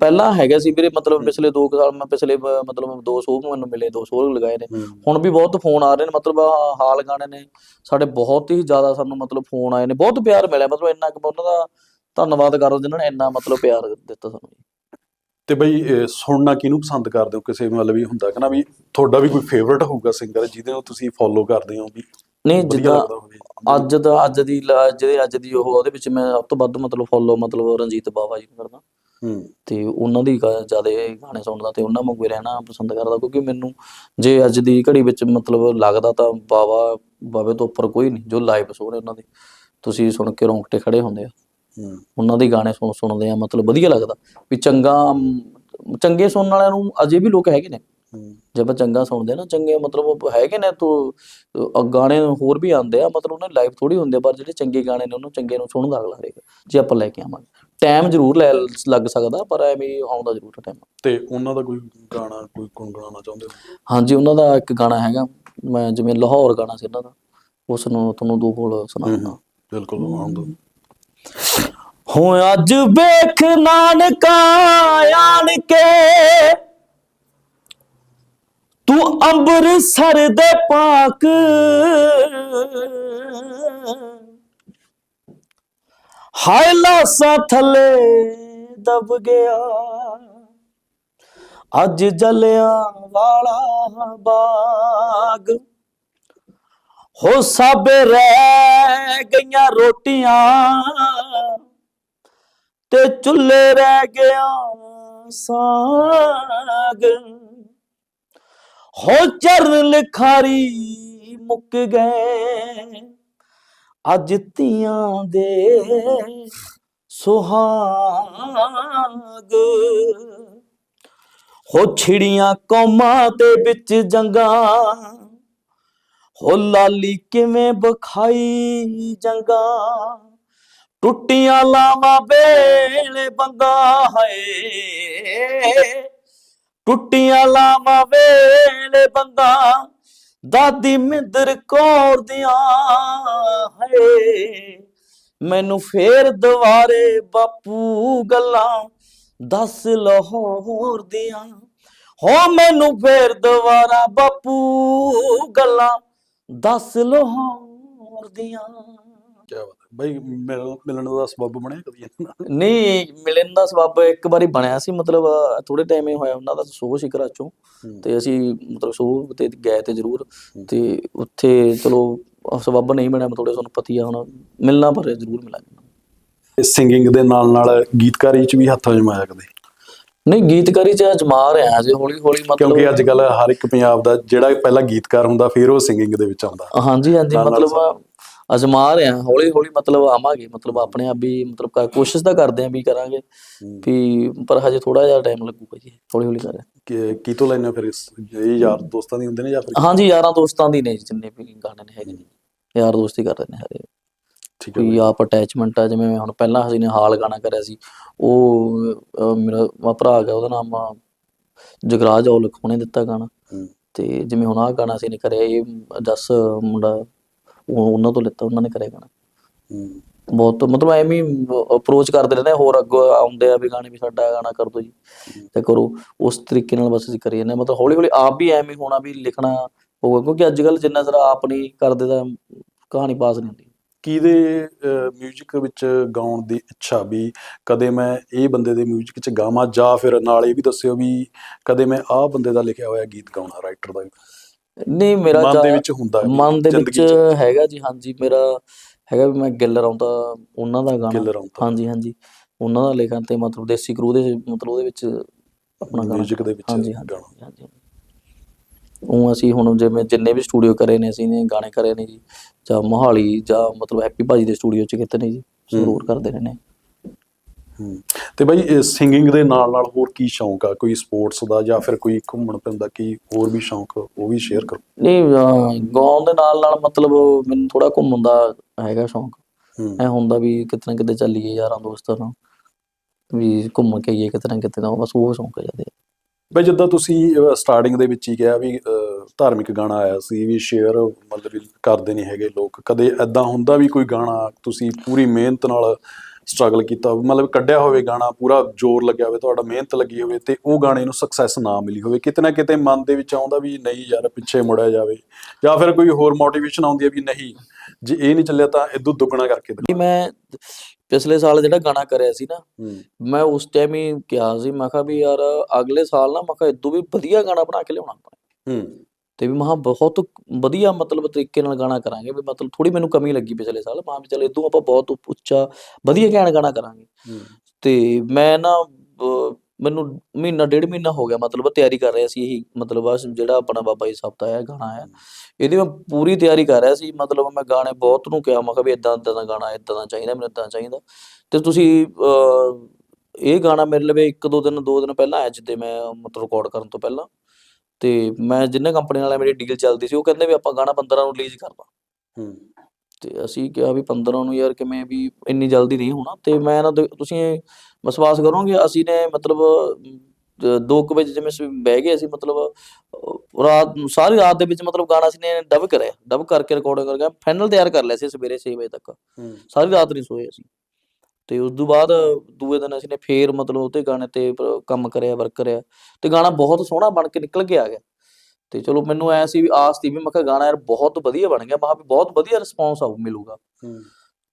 ਪਹਿਲਾਂ ਹੈਗਾ ਸੀ ਵੀਰੇ ਮਤਲਬ ਪਿਛਲੇ 2 ਸਾਲ ਮੈਂ ਪਿਛਲੇ ਮਤਲਬ ਦੋ ਸ਼ੋਅ ਮੈਨੂੰ ਮਿਲੇ ਦੋ ਸ਼ੋਅ ਲਗਾਏ ਨੇ। ਹੂੰ। ਹੁਣ ਵੀ ਬਹੁਤ ਫੋਨ ਆ ਰਹੇ ਨੇ ਮਤਲਬ ਆਹ ਹਾਲ ਗਾਣੇ ਨੇ ਸਾਡੇ ਬਹੁਤ ਹੀ ਜ਼ਿਆਦਾ ਸਾਨੂੰ ਮਤਲਬ ਫੋਨ ਆਏ ਨੇ ਬਹੁਤ ਪਿਆਰ ਮਿਲਿਆ ਮਤਲਬ ਇੰਨਾ ਕਿ ਮੈਂ ਉਹਨਾਂ ਦਾ ਧੰਨਵਾਦ ਕਰਦਾ ਜਿਨ੍ਹਾਂ ਨੇ ਇੰਨਾ ਮਤਲਬ ਪਿਆਰ ਦਿੱਤਾ ਸਾਨੂੰ। ਤੇ ਬਈ ਇਹ ਸੁਣਨਾ ਕਿਹਨੂੰ ਪਸੰਦ ਕਰਦੇ ਹੋ? ਕਿਸੇ ਮਤਲਬ ਵੀ ਹੁੰਦਾ ਕਿ ਨਾ ਵੀ ਤੁਹਾਡਾ ਵੀ ਕੋਈ ਫੇਵਰਟ ਹੋਊਗਾ ਸਿੰਗਰ ਜਿਹਦੇ ਨੂੰ ਤੁਸੀਂ ਫੋਲੋ ਕਰਦੇ ਹੋ ਵੀ ਨਹੀਂ ਵਧੀਆ ਜਿੱਦਾਂ ਲੱਗਦਾ ਹੋਵੇ। ਅੱਜ ਦਾ ਅੱਜ ਦੀ ਲ- ਜਿਹੜੇ ਅੱਜ ਦੀ ਉਹ ਉਹਦੇ ਵਿੱਚ ਮੈਂ ਸਭ ਤੋਂ ਵੱਧ ਮਤਲਬ ਫੋਲੋ ਮਤਲਬ ਰਣਜੀਤ ਬਾਵਾ ਜੀ ਨੂੰ ਕਰਦਾ। ਤੇ ਉਹਨਾਂ ਦੀ ਜ਼ਿਆਦਾ ਗਾਣੇ ਸੁਣਦਾ ਤੇ ਉਹਨਾਂ ਵਾਂਗੂ ਰਹਿਣਾ ਪਸੰਦ ਕਰਦਾ ਕਿਉਂਕਿ ਮੈਨੂੰ ਜੇ ਅੱਜ ਦੀ ਘੜੀ ਵਿੱਚ ਮਤਲਬ ਲੱਗਦਾ ਤਾਂ ਬਾਵਾ ਬਾਵੇ ਤੋਂ ਉੱਪਰ ਕੋਈ ਨਹੀਂ ਜੋ ਲਾਈਵ ਸੁਣੇ ਉਹਨਾਂ ਦੇ। ਤੁਸੀਂ ਸੁਣ ਕੇ ਰੌਂਗਟੇ ਖੜੇ ਹੁੰਦੇ ਆ। ਉਹਨਾਂ ਦੇ ਗਾਣੇ ਸੁਣ ਸੁਣਦੇ ਆ ਮਤਲਬ ਵਧੀਆ ਲੱਗਦਾ। ਵੀ ਚੰਗਾ ਚੰਗੇ ਸੁਣਨ ਵਾਲਿਆਂ ਨੂੰ ਅਜੇ ਵੀ ਲੋਕ ਹੈਗੇ ਨੇ। ਜੇ ਆਪਾਂ ਚੰਗਾ ਸੁਣਦੇ ਨਾ ਚੰਗੇ ਮਤਲਬ ਹੈਗੇ ਨੇ ਤੋਂ ਗਾਣੇ ਹੋਰ ਵੀ ਆਉਂਦੇ ਆ ਮਤਲਬ ਉਹਨਾਂ ਲਾਈਵ ਥੋੜੀ ਹੁੰਦੇ ਪਰ ਜਿਹੜੇ ਚੰਗੇ ਗਾਣੇ ਨੇ ਉਹਨੂੰ ਚੰਗੇ ਨੂੰ ਸੁਣਦਾ ਅਗਲਾ ਹਰੇਕ ਜੇ ਆਪਾਂ ਲੈ ਕੇ ਆਵਾਂਗੇ। ਟਾਈਮ ਜ਼ਰੂਰ ਲੈ ਲੱਗ ਸਕਦਾ ਪਰ ਐਵੇਂ ਆਉਂਦਾ ਜ਼ਰੂਰ ਟਾਈਮ ਤੇ ਉਹਨਾਂ ਦਾ ਕੋਈ ਗਾਣਾ ਕੋਈ ਗੁੰਗਣਾਉਣਾ ਚਾਹੁੰਦੇ ਹੋ? ਹਾਂਜੀ ਉਹਨਾਂ ਦਾ ਇੱਕ ਗਾਣਾ ਹੈਗਾ ਮੈਂ ਜਿਵੇਂ ਲਾਹੌਰ ਗਾਣਾ ਸੀ ਉਹਨਾਂ ਦਾ ਉਸ ਨੂੰ ਤੁਹਾਨੂੰ ਦੋ ਬੋਲ ਸੁਣਾਉਣਾ ਬਿਲਕੁਲ ਆਉਂਦਾ। ਹੋ ਅੱਜ ਵੇਖ ਨਾਨਕਾ ਆਣ ਕੇ ਤੂੰ ਅੰਬਰਸਰ ਦੇ ਪਾਕ। ਹਾਏ ਲਾਸਾਂ ਥੱਲੇ ਦਬ ਗਿਆ। ਅੱਜ ਜਲਿਆ ਵਾਲਾ ਬਾਗ ਹੋ ਸਭ ਰਹਿ ਗਈਆਂ ਰੋਟੀਆਂ ਤੇ ਚੁੱਲ੍ਹੇ ਰਹਿ ਗਿਆ ਸਾਗ। ਹੋ ਚਰਨ ਲਿਖਾਰੀ ਮੁੱਕ ਗਏ। ਅੱਜ ਧੀਆਂ ਦੇ ਸੁਹਾਗ। ਹੋ ਛਿੜੀਆਂ ਕੌਮਾਂ ਤੇ ਵਿੱਚ ਜੰਗਾਂ। ਹੋ ਲਾਲੀ ਕਿਵੇਂ ਬਖਾਈ ਜੰਗਾਂ। ਟੁੱਟੀਆਂ ਲਾਵਾਂ ਵੇਲੇ ਬੰਗਾ ਹੈ ਟੁੱਟੀਆਂ ਲਾਵਾਂ ਵੇਲੇ ਬੰਗਾ ਦਾਦੀ ਮਿੰਦਰ ਕੌਰ ਦੀਆਂ ਹੈ। ਮੈਨੂੰ ਫੇਰ ਦੁਬਾਰੇ ਬਾਪੂ ਗੱਲਾਂ ਦੱਸ ਲਾਹੌਰ ਦੀਆਂ। ਹੋ ਮੈਨੂੰ ਫੇਰ ਦੁਬਾਰਾ ਬਾਪੂ ਗੱਲਾਂ ਦੱਸ ਲਾਹੌਰ ਦੀਆਂ। ਕੀ ਬਾਤ। ਬਈ ਮਿਲ- ਮਿਲਣ ਦਾ ਸਬਬ ਬਣਿਆ ਕਦੀ ਇਹਨਾਂ ਨਾਲ? ਨਹੀਂ ਮਿਲਣ ਦਾ ਸਬੱਬ ਇੱਕ ਵਾਰੀ ਬਣਿਆ ਸੀ ਮਤਲਬ ਥੋੜੇ ਟਾਈਮ ਹੀ ਹੋਇਆ ਉਹਨਾਂ ਦਾ ਸ਼ੋਅ ਸੀ ਘਰਾਚੋਂ ਹੂੰ। ਤੇ ਅਸੀਂ ਮਤਲਬ ਸ਼ੋਅ ਤੇ ਗਏ ਤੇ ਜ਼ਰੂਰ। ਤੇ ਉੱਥੇ ਚਲੋ ਸਬੱਬ ਨਹੀਂ ਬਣਿਆ ਥੋੜੇ ਤੁਹਾਨੂੰ ਪਤੀ ਆ ਹੁਣ ਮਿਲਣਾ ਪਰ ਜ਼ਰੂਰ ਮਿਲਾਂਗੇ। ਸਿੰਗਿੰਗ ਦੇ ਨਾਲ ਨਾਲ ਗੀਤਕਾਰੀ ਚ ਵੀ ਹੱਥ ਅਜਮਾਇਆ ਕਦੇ? ਨਹੀਂ ਗੀਤਕਾਰੀ ਚ ਅਜਮਾ ਰਿਹਾ ਜੇ ਹੌਲੀ ਹੌਲੀ ਮਤਲਬ ਕਿਉਂਕਿ ਅੱਜ ਕੱਲ ਹਰ ਇੱਕ ਪੰਜਾਬ ਦਾ ਜਿਹੜਾ ਪਹਿਲਾਂ ਗੀਤਕਾਰ ਹੁੰਦਾ ਫਿਰ ਉਹ ਸਿੰਗਿੰਗ ਦੇ ਵਿੱਚ ਆਉਂਦਾ। ਹਾਂਜੀ ਹਾਂਜੀ ਨਾਲ ਨਾਲ ਮਤਲਬ ਅਜਮਾ ਰਿਹਾ ਹੌਲੀ ਹੌਲੀ ਮਤਲਬ ਆਵਾਂਗੇ ਮਤਲਬ ਆਪਣੇ ਆਪ ਵੀ ਮਤਲਬ ਕ- ਕੋਸ਼ਿਸ਼ ਤਾਂ ਕਰਦੇ ਆਂ ਵੀ ਕਰਾਂਗੇ ਵੀ ਪਰ ਹਜੇ ਥੋੜਾ ਜਿਹਾ ਟਾਈਮ ਲੱਗੂਗਾ ਜੀ ਹੌਲੀ ਹੌਲੀ ਕਰ ਕਿ ਕੀ ਤੋਂ ਲੈਣਾ ਫਿਰ ਇਸ- ਇਹ ਯਾਰ ਦੋਸਤਾਂ ਦੀ ਹੁੰਦੇ ਨੇ ਜਾਂ ਫਿਰ ਹਾਂਜੀ ਯਾਰਾਂ ਦੋਸਤਾਂ ਦੀ ਨੇ ਜਿੰਨੇ ਵੀ ਗਾਣੇ ਨੇ ਹੈਗੇ ਨੇ। ਯਾਰ ਦੋਸਤੀ ਕਰਦੇ ਨੇ ਹਰੇ ਠੀਕ ਹੈ ਕੋਈ ਆਪ ਅਟੈਚਮੈਂਟ ਆ ਜਿਵੇਂ ਹੁਣ ਪਹਿਲਾਂ ਅਸੀਂ ਨੇ ਹਾਲ ਗਾਣਾ ਕਰਿਆ ਸੀ ਉਹ ਅਹ, ਮੇਰਾ ਵਾ ਭਰਾ ਹੈਗਾ ਉਹਦਾ ਨਾਮ ਆ ਜਗਰਾਜ ਔਲਖ ਉਹਨੇ ਦਿੱਤਾ ਗਾਣਾ। ਹੂੰ। ਤੇ ਜਿਵੇਂ ਹੁਣ ਆਹ ਗਾਣਾ ਅਸੀਂ ਨੇ ਕਰਿਆ ਇਹ ਜਸ ਮੁੰਡਾ ਉਹ ਉਹਨਾਂ ਤੋਂ ਲਿੱਤਾ ਉਹਨਾਂ ਨੇ ਕਰਿਆ ਗਾਣਾ ਹੂੰ। ਬਹੁਤ ਮਤਲਬ ਐਵੇਂ ਅਪਰੋਚ ਕਰਦੇ ਰਹਿੰਦੇ ਆ, ਹੋਰ ਅੱਗੋਂ ਆਉਂਦੇ ਆ ਵੀ ਗਾਣੇ ਵੀ ਸਾਡਾ ਗਾਣਾ ਕਰ ਦਿਓ ਜੀ ਤੇ ਕਰੋ ਉਸ ਤਰੀਕੇ ਨਾਲ ਬਸ ਅਸੀਂ ਕਰੀ ਜਾਂਦੇ ਹਾਂ। ਮਤਲਬ ਹੌਲੀ ਹੌਲੀ ਆਪ ਵੀ ਐਵੇਂ ਹੋਣਾ ਵੀ ਲਿਖਣਾ ਹੋਊਗਾ ਕਿਉਂਕਿ ਅੱਜ ਕੱਲ ਜਿੰਨਾ ਜ਼ਰਾ ਆਪ ਨਹੀਂ ਕਰਦੇ ਤਾਂ ਕਹਾਣੀ ਪਾਸ ਨਹੀਂ ਹੁੰਦੀ ਕਿਹਦੇ 뮤직 ਵਿੱਚ ਗਾਉਣ ਦੀ ਇੱਛਾ ਵੀ ਕਦੇ ਮੈਂ ਇਹ ਬੰਦੇ ਦੇ 뮤직 'ਚ ਗਾਵਾਂ ਜਾਂ ਫਿਰ ਨਾਲ ਇਹ ਵੀ ਦੱਸਿਓ ਵੀ ਕਦੇ ਮੈਂ ਆਹ ਬੰਦੇ ਦਾ ਲਿਖਿਆ ਹੋਇਆ ਗੀਤ ਗਾਉਣਾ ਰਾਈਟਰ ਦਾ ਨਹੀਂ ਮੇਰਾ ਮਨ ਦੇ ਵਿੱਚ ਹੁੰਦਾ ਮਨ ਦੇ ਵਿੱਚ ਹੈਗਾ ਜੀ ਹਾਂਜੀ ਮੇਰਾ ਹੈਗਾ ਵੀ ਮੈਂ ਗਿੱਲ ਰਾਉਂਦਾ ਉਹਨਾਂ ਦਾ ਗਾਣਾ। ਹਾਂਜੀ ਹਾਂਜੀ ਉਹਨਾਂ ਦਾ ਲਿਖਣ ਤੇ ਮਤਲਬ ਦੇਸੀ ਕਰੂ ਦੇ ਮਤਲਬ ਉਹਦੇ ਵਿੱਚ ਆਪਣਾ ਗਾਣਾ। Music ਦੇ ਵਿੱਚ ਹਾਂਜੀ ਹਾਂਜੀ ਉਹ ਅਸੀਂ ਹੁਣ ਜਿਵੇਂ ਜਿੰਨੇ ਵੀ ਸਟੂਡੀਓ ਕਰੇ ਨੇ ਅਸੀਂ ਨੇ ਗਾਣੇ ਕਰੇ ਨੇ ਜੀ ਜਾਂ ਮੋਹਾਲੀ ਜਾਂ ਮਤਲਬ ਹੈਪੀ ਭਾਜੀ ਦੇ ਸਟੂਡੀਓ ਚ ਕਿਤੇ ਨੇ ਜੀ ਜ਼ਰੂਰ ਕਰਦੇ ਰਹੇ ਨੇ। ਤੇ ਬਾਈ ਸਿੰਗਿੰਗ ਦੇ ਨਾਲ ਨਾਲ ਹੋਰ ਕੀ ਸ਼ੌਂਕ ਆ? ਕੋਈ ਸਪੋਰਟਸ ਦਾ ਜਾਂ ਫਿਰ ਕੋਈ ਘੁੰਮਣ ਫਿਰਨ ਦਾ ਕੀ ਹੋਰ ਵੀ ਸ਼ੌਂਕ ਉਹ ਵੀ ਸ਼ੇਅਰ ਕਰੋ। ਨਹੀਂ ਗਾਉਣ ਦੇ ਨਾਲ ਨਾਲ ਮਤਲਬ ਮੈਨੂੰ ਥੋੜਾ ਘੁੰਮਣ ਦਾ ਹੈਗਾ ਸ਼ੌਂਕ। ਐ ਹੁੰਦਾ ਵੀ ਕਿਤੇ ਨਾ ਕਿਤੇ ਚੱਲੀਏ ਯਾਰਾਂ ਦੋਸਤਾਂ ਨਾਲ ਵੀ ਘੁੰਮ ਕੇ ਆਈਏ ਕਿਤੇ ਨਾ ਕਿਤੇ ਨਾ ਬਸ ਉਹ ਸ਼ੌਂਕ ਹੈ ਜ਼ਿਆਦਾ। ਬਈ ਜਿੱਦਾਂ ਤੁਸੀਂ ਸਟਾਰਟਿੰਗ ਦੇ ਵਿੱਚ ਹੀ ਕਿਹਾ ਵੀ ਧਾਰਮਿਕ ਗਾਣਾ ਆਇਆ ਸੀ ਵੀ ਸ਼ੇਅਰ ਮਤਲਬ ਕਰਦੇ ਨਹੀਂ ਹੈਗੇ ਲੋਕ। ਕਦੇ ਐਦਾਂ ਹੁੰਦਾ ਵੀ ਕੋਈ ਗਾਣਾ ਤੁਸੀਂ ਪੂਰੀ ਮਿਹਨਤ ਨਾਲ ਸਟਰਗਲ ਕੀਤਾ ਹੋਵੇ ਮਤਲਬ ਕੱਢਿਆ ਹੋਵੇ ਗਾਣਾ ਪੂਰਾ ਜ਼ੋਰ ਲੱਗਿਆ ਹੋਵੇ ਤੁਹਾਡਾ ਮਿਹਨਤ ਲੱਗੀ ਹੋਵੇ ਤੇ ਉਹ ਗਾਣੇ ਨੂੰ ਸਕਸੈਸ ਨਾ ਮਿਲੀ ਹੋਵੇ। ਕਿਤੇ ਨਾ ਕਿਤੇ ਮਨ ਦੇ ਵਿੱਚ ਆਉਂਦਾ ਵੀ ਨਹੀਂ ਯਾਰ ਪਿੱਛੇ ਮੁੜਿਆ ਜਾਵੇ ਜਾਂ ਫਿਰ ਕੋਈ ਹੋਰ ਮੋਟੀਵੇਸ਼ਨ ਆਉਂਦੀ ਹੈ ਵੀ ਨਹੀਂ ਜੇ ਇਹ ਨਹੀਂ ਚੱਲਿਆ ਤਾਂ ਇਦੋਂ ਦੁੱਗਣਾ ਕਰਕੇ ਦਿਖਾ। ਮੈਂ ਪਿਛਲੇ ਸਾਲ ਜਿਹੜਾ ਗਾਣਾ ਕਰਿਆ ਸੀ ਨਾ ਮੈਂ ਉਸ ਟਾਈਮ ਹੀ ਕਿਹਾ ਸੀ ਮੈਂ ਕਿਹਾ ਵੀ ਯਾਰ ਅਗਲੇ ਸਾਲ ਨਾ ਮੈਂ ਕਿਹਾ ਇਦੋਂ ਵੀ ਵਧੀਆ ਗਾਣਾ ਬਣਾ ਕੇ ਲਿਆਉਣਾ ਆਪਾਂ ਹੂੰ। ਤੇ ਵੀ ਮਹਾ ਬਹੁਤ ਵਧੀਆ ਮਤਲਬ ਤਰੀਕੇ ਨਾਲ ਗਾਣਾ ਕਰਾਂਗੇ ਵੀ ਮਤਲਬ ਥੋੜੀ ਮੈਨੂੰ ਕਮੀ ਲੱਗੀ ਪਿਛਲੇ ਸਾਲ ਮਹਾ ਵੀ ਚਲ ਇਦੋਂ ਆਪਾਂ ਬਹੁਤ ਉੱਚਾ ਵਧੀਆ ਘੈਂਟ ਗਾਣਾ ਕਰਾਂਗੇ। ਤੇ ਮੈਂ ਨਾ ਮੈਨੂੰ ਮਹੀਨਾ ਡੇਢ ਮਹੀਨਾ ਹੋ ਗਿਆ ਮਤਲਬ ਤਿਆਰੀ ਕਰ ਰਿਹਾ ਸੀ ਇਹੀ ਮਤਲਬ ਆਹ ਜਿਹੜਾ ਆਪਣਾ ਬਾਬਾ ਜੀ ਸਾਹਿਬ ਦਾ ਹੈ ਗਾਣਾ ਹੈ। ਇਹਦੀ ਮੈਂ ਪੂਰੀ ਤਿਆਰੀ ਕਰ ਰਿਹਾ ਸੀ ਮਤਲਬ ਮੈਂ ਗਾਣੇ ਬਹੁਤ ਨੂੰ ਕਿਹਾ ਮੈਂ ਕਿਹਾ ਵੀ ਇਦਾਂ ਇਦਾਂ ਦਾ ਗਾਣਾ ਇਦਾਂ ਦਾ ਚਾਹੀਦਾ ਮੈਨੂੰ ਇਦਾਂ ਚਾਹੀਦਾ। ਤੇ ਤੁਸੀਂ ਇਹ ਗਾਣਾ ਮੇਰੇ ਲਵੇ ਇੱਕ ਦੋ ਦਿਨ ਦੋ ਦਿਨ ਪਹਿਲਾਂ ਆਇਆ ਜਿੱਦੇ ਮੈਂ ਮਤਲਬ ਰਿਕਾਰਡ ਕਰਨ ਤੋਂ ਪਹਿਲਾਂ। ਤੇ ਮੈਂ ਜਿੰਨੇ ਕੰਪਨੀ ਨਾਲ ਮੇਰੀ ਡੀਲ ਚੱਲਦੀ ਸੀ ਉਹ ਕਹਿੰਦੇ ਵੀ ਆਪਾਂ ਗਾਣਾ 15 ਨੂੰ ਰਿਲੀਜ਼ ਕਰਦਾ ਹੂੰ। ਤੇ ਅਸੀਂ ਕਿਹਾ ਵੀ 15 ਨੂੰ ਯਾਰ ਕਿਵੇਂ ਵੀ ਇੰਨੀ ਜਲਦੀ ਨਹੀਂ ਹੋਣਾ। ਤੇ ਮੈਂ ਨਾ ਤੁਸੀਂ ਵਿਸ਼ਵਾਸ ਕਰੋਗੇ ਅਸੀਂ ਨੇ ਮਤਲਬ 2 ਵਜੇ ਜਿਵੇਂ ਅਸੀਂ ਬਹਿ ਗਏ ਅਸੀਂ ਮਤਲਬ ਰਾਤ ਸਾਰੀ ਰਾਤ ਦੇ ਵਿੱਚ ਮਤਲਬ ਗਾਣਾ ਅਸੀਂ ਨੇ ਡਬ ਕਰਿਆ। ਡਬ ਕਰਕੇ ਰਿਕਾਰਡ ਕਰਕੇ ਫਾਈਨਲ ਤਿਆਰ ਕਰ ਲਿਆ ਸੀ ਸਵੇਰੇ 6 ਵਜੇ ਤੱਕ। ਸਾਰੀ ਰਾਤ ਨਹੀਂ ਸੋਏ ਅਸੀਂ। ਤੇ ਉਸ ਤੋਂ ਬਾਅਦ ਦੂਏ ਦਿਨ ਅਸੀਂ ਨੇ ਫੇਰ ਮਤਲਬ ਉਹਤੇ ਗਾਣੇ ਤੇ ਕੰਮ ਕਰਿਆ ਵਰਕ ਕਰਿਆ ਤੇ ਗਾਣਾ ਬਹੁਤ ਸੋਹਣਾ ਬਣ ਕੇ ਨਿਕਲ ਕੇ ਆ ਗਿਆ। ਤੇ ਚਲੋ ਮੈਨੂੰ ਐ ਸੀ ਵੀ ਆਸ ਸੀ ਵੀ ਮੈਂ ਕਿਹਾ ਗਾਣਾ ਯਾਰ ਬਹੁਤ ਵਧੀਆ ਬਣ ਗਿਆ ਮੈਂ ਵੀ ਬਹੁਤ ਵਧੀਆ ਰਿਸਪੌਂਸ ਆਊ ਮਿਲੂਗਾ।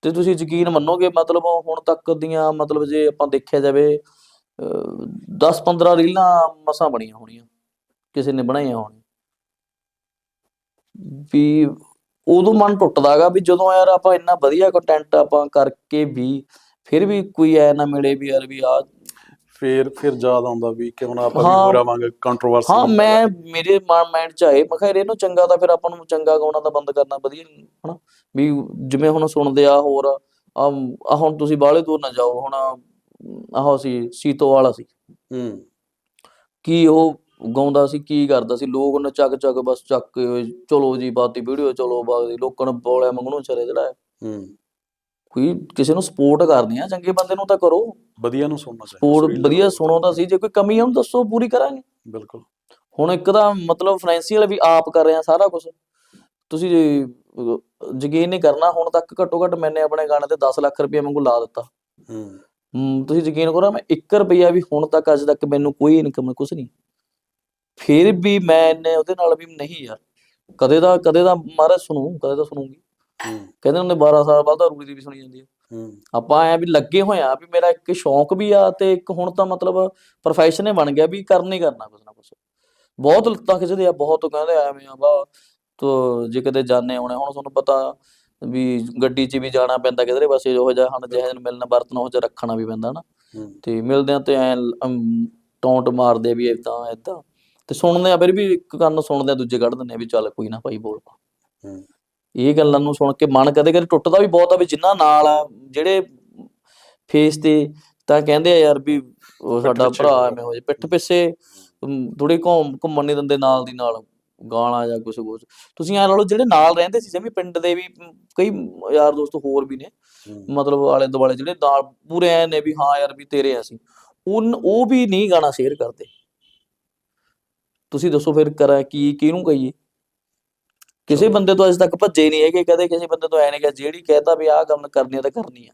ਤੇ ਤੁਸੀਂ ਯਕੀਨ ਮੰਨੋਗੇ ਮਤਲਬ ਹੁਣ ਤੱਕ ਦੀਆਂ ਮਤਲਬ ਜੇ ਆਪਾਂ ਦੇਖਿਆ ਜਾਵੇ 10-15 ਰੀਲਾਂ ਮਸਾਂ ਬਣੀਆਂ ਹੋਣੀਆਂ ਕਿਸੇ ਨੇ ਬਣਾਈਆਂ ਹੋਣੀਆਂ। ਵੀ ਉਦੋਂ ਮਨ ਟੁੱਟਦਾਗਾ ਵੀ ਜਦੋਂ ਯਾਰ ਆਪਾਂ ਇੰਨਾ ਵਧੀਆ ਕੰਟੈਂਟ ਆਪਾਂ ਕਰਕੇ ਵੀ ਫਿਰ ਵੀ ਕੋਈ ਐ ਨਾ ਮਿਲੇ ਵੀ ਯਾਰ ਵੀ ਆ ਫਿਰ ਫਿਰ ਯਾਦ ਆਉਂਦਾ ਵੀ ਕਿਉਂ ਨਾ ਆਪਾਂ ਵੀ ਹਾਂ। ਵਾਂਗ ਕੰਟਰੋਵਰਸੀ ਹਾਂ ਮੈਂ ਮੇਰੇ ਮਾਈਂਡ ਚ ਆਏ ਮੈਂ ਕਿਹਾ ਯਾਰ ਇਹਨੂੰ ਚੰਗਾ ਤਾਂ ਫਿਰ ਆਪਾਂ ਨੂੰ ਚੰਗਾ ਗਾਉਣਾ ਤਾਂ ਬੰਦ ਕਰਨਾ ਵਧੀਆ ਨੀ, ਹਨਾ? ਵੀ ਜਿਵੇਂ ਹੁਣ ਸੁਣਦੇ ਆ ਹੋਰ ਆ ਆ ਹੁਣ ਤੁਸੀਂ ਬਾਹਲੇ ਦੂਰ ਨਾ ਜਾਓ ਹੁਣ ਆਹ ਸੀ ਸੀਤੋ ਵਾਲਾ ਸੀ। ਹੂੰ। ਕੀ ਉਹ ਗਾਉਂਦਾ ਸੀ ਕੀ ਕਰਦਾ ਸੀ ਲੋਕ ਉਹਨੇ ਚੱਕ ਚੱਕ ਬਸ ਚੱਕ ਕੇ ਚਲੋ ਜੀ ਬਾਤੀ ਵੀਡੀਓ ਚਲੋ ਬਾਤੀ ਲੋਕਾਂ ਨੂੰ ਬੋਲਿਆ ਮੰਗਣੋਂ ਚਲੇ ਜਿਹੜਾ ਹੂੰ। ਕੋਈ ਕਿਸੇ ਨੂੰ ਸਪੋਰਟ ਕਰਨੀ ਆ ਚੰਗੇ ਬੰਦੇ ਨੂੰ ਤਾਂ ਕਰੋ। ਵਧੀਆ ਨੂੰ ਸੁਣਨਾ ਚਾਹੀਦਾ ਸਪੋਰਟ। ਵਧੀਆ ਸੁਣੋ ਤਾਂ ਸੀ ਜੇ ਕੋਈ ਕਮੀ ਆ ਉਹਨੂੰ ਦੱਸੋ ਪੂਰੀ ਕਰਾਂਗੇ। ਬਿਲਕੁਲ। ਹੁਣ ਇੱਕ ਤਾਂ ਮਤਲਬ ਫਾਈਨੈਂਸ਼ੀਅਲ ਵੀ ਆਪ ਕਰ ਰਹੇ ਆ ਸਾਰਾ ਕੁਝ ਤੁਸੀਂ ਯਕੀਨ ਨਹੀਂ ਕਰਨਾ ਹੁਣ ਤੱਕ ਘੱਟੋ ਘੱਟ ਮੈਨੇ ਆਪਣੇ ਗਾਣੇ ਤੇ 10 ਲੱਖ ਰੁਪਏ ਵਾਂਗੂ ਲਾ ਦਿੱਤਾ। ਹੂੰ। ਤੁਸੀਂ ਯਕੀਨ ਕਰੋ ਮੈਂ 1 ਰੁਪਿਆ ਵੀ ਹੁਣ ਤੱਕ ਅੱਜ ਤੱਕ ਮੈਨੂੰ ਕੋਈ ਇਨਕਮ ਕੁਝ ਨਹੀਂ। ਫਿਰ ਵੀ ਮੈਂ ਇੰਨੇ ਉਹਦੇ ਨਾਲ ਵੀ ਨਹੀਂ ਯਾਰ। ਕਦੇ ਦਾ ਕਦੇ ਦਾ ਮਹਾਰਾਜ ਸੁਣੂ ਕਦੇ ਤਾਂ ਸੁਣੂਗੀ। ਕਹਿੰਦੇ ਹੁੰਦੇ 12 ਸਾਲ ਬਾਅਦ ਤਾਂ ਰੂੜੀ ਦੀ ਵੀ ਸੁਣੀ ਜਾਂਦੀ ਹੈ। ਆਪਾਂ ਐ ਵੀ ਲੱਗੇ ਹੋਏ ਆ ਵੀ ਮੇਰਾ ਇੱਕ ਸ਼ੌਂਕ ਵੀ ਆ ਤੇ ਇੱਕ ਹੁਣ ਤਾਂ ਮਤਲਬ ਪ੍ਰੋਫੈਸ਼ਨ ਹੀ ਬਣ ਗਿਆ ਵੀ ਕਰਨਾ ਹੀ ਕਰਨਾ ਕੁਛ ਨਾ ਕੁਛ। ਬਹੁਤ ਲੱਤਾਂ ਖਿੱਚਦੇ ਆ ਬਹੁਤ ਕਹਿੰਦੇ ਐਵੇਂ ਆ ਬਾ ਤੋ ਜੇ ਕਿਤੇ ਜਾਣੇ ਆਉਣੇ ਹੁਣ ਤੁਹਾਨੂੰ ਪਤਾ ਵੀ ਗੱਡੀ 'ਚ ਵੀ ਜਾਣਾ ਪੈਂਦਾ ਕਿਧਰੇ ਪਾਸੇ ਉਹ ਜਿਹਾ ਹਨ ਜਿਹੇ ਜਿਹੇ ਮਿਲਣਾ ਵਰਤਣਾ ਉਹ ਜਿਹਾ ਰੱਖਣਾ ਵੀ ਪੈਂਦਾ ਨਾ। ਤੇ ਮਿਲਦੇ ਆ ਤੇ ਐ ਟੌਂਟ ਮਾਰਦੇ ਵੀ ਇਦਾਂ ਇਦਾਂ ਤੇ ਸੁਣਦੇ ਆ ਫਿਰ ਵੀ ਇੱਕ ਕੰਨ ਸੁਣਦੇ ਆ ਦੂਜੇ ਕੱਢ ਦਿੰਦੇ ਆ ਵੀ ਚੱਲ ਕੋਈ ਨਾ ਭਾਈ ਬੋਲ। ਪਾ ਹੂੰ। ਇਹ ਗੱਲਾਂ ਨੂੰ ਸੁਣ ਕੇ ਮਨ ਕਦੇ ਕਦੇ ਟੁੱਟਦਾ ਵੀ ਬਹੁਤ ਆ ਵੀ ਜਿੰਨਾ ਨਾਲ ਆ ਜਿਹੜੇ ਫੇਸ ਤੇ ਤਾਂ ਕਹਿੰਦੇ ਆ ਯਾਰ ਵੀ ਉਹ ਸਾਡਾ ਭਰਾ ਐਵੇਂ ਹੋ ਜੇ ਪਿੱਠ ਪਿੱਛੇ ਥੋੜੀ ਘੁੰਮ ਘੁੰਮਣ ਨਹੀਂ ਦਿੰਦੇ ਨਾਲ ਦੀ ਨਾਲ ਗਾਲਾਂ ਜਾਂ ਕੁਛ ਕੁਛ। ਤੁਸੀਂ ਐ ਲਾ ਲਓ ਜਿਹੜੇ ਨਾਲ ਰਹਿੰਦੇ ਸੀ ਜਿਵੇਂ ਪਿੰਡ ਦੇ ਵੀ ਕਈ ਯਾਰ ਦੋਸਤ ਹੋਰ ਵੀ ਨੇ ਮਤਲਬ ਆਲੇ ਦੁਆਲੇ ਜਿਹੜੇ ਨਾਲ ਪੂਰੇ ਐ ਨੇ ਵੀ ਹਾਂ ਯਾਰ ਵੀ ਤੇਰੇ ਆ ਅਸੀਂ। ਉਨ ਉਹ ਵੀ ਨਹੀਂ ਗਾਣਾ ਸ਼ੇਅਰ ਕਰਦੇ। ਤੁਸੀਂ ਦੱਸੋ ਫਿਰ ਕਰਾਂ ਕੀ ਕਿਹਨੂੰ ਕਹੀਏ? ਕਿਸੇ। ਬੰਦੇ ਤੋਂ ਅਜੇ ਤੱਕ ਭੱਜੇ ਨਹੀਂ ਹੈਗੇ ਕਦੇ ਕਿਸੇ ਬੰਦੇ ਤੋਂ ਐ ਨਹੀਂ ਕਿ ਜਿਹੜੀ ਕਹਿਤਾ ਵੀ ਆਹ ਕੰਮ ਕਰਨੀ ਆ ਤਾਂ ਕਰਨੀ ਆ।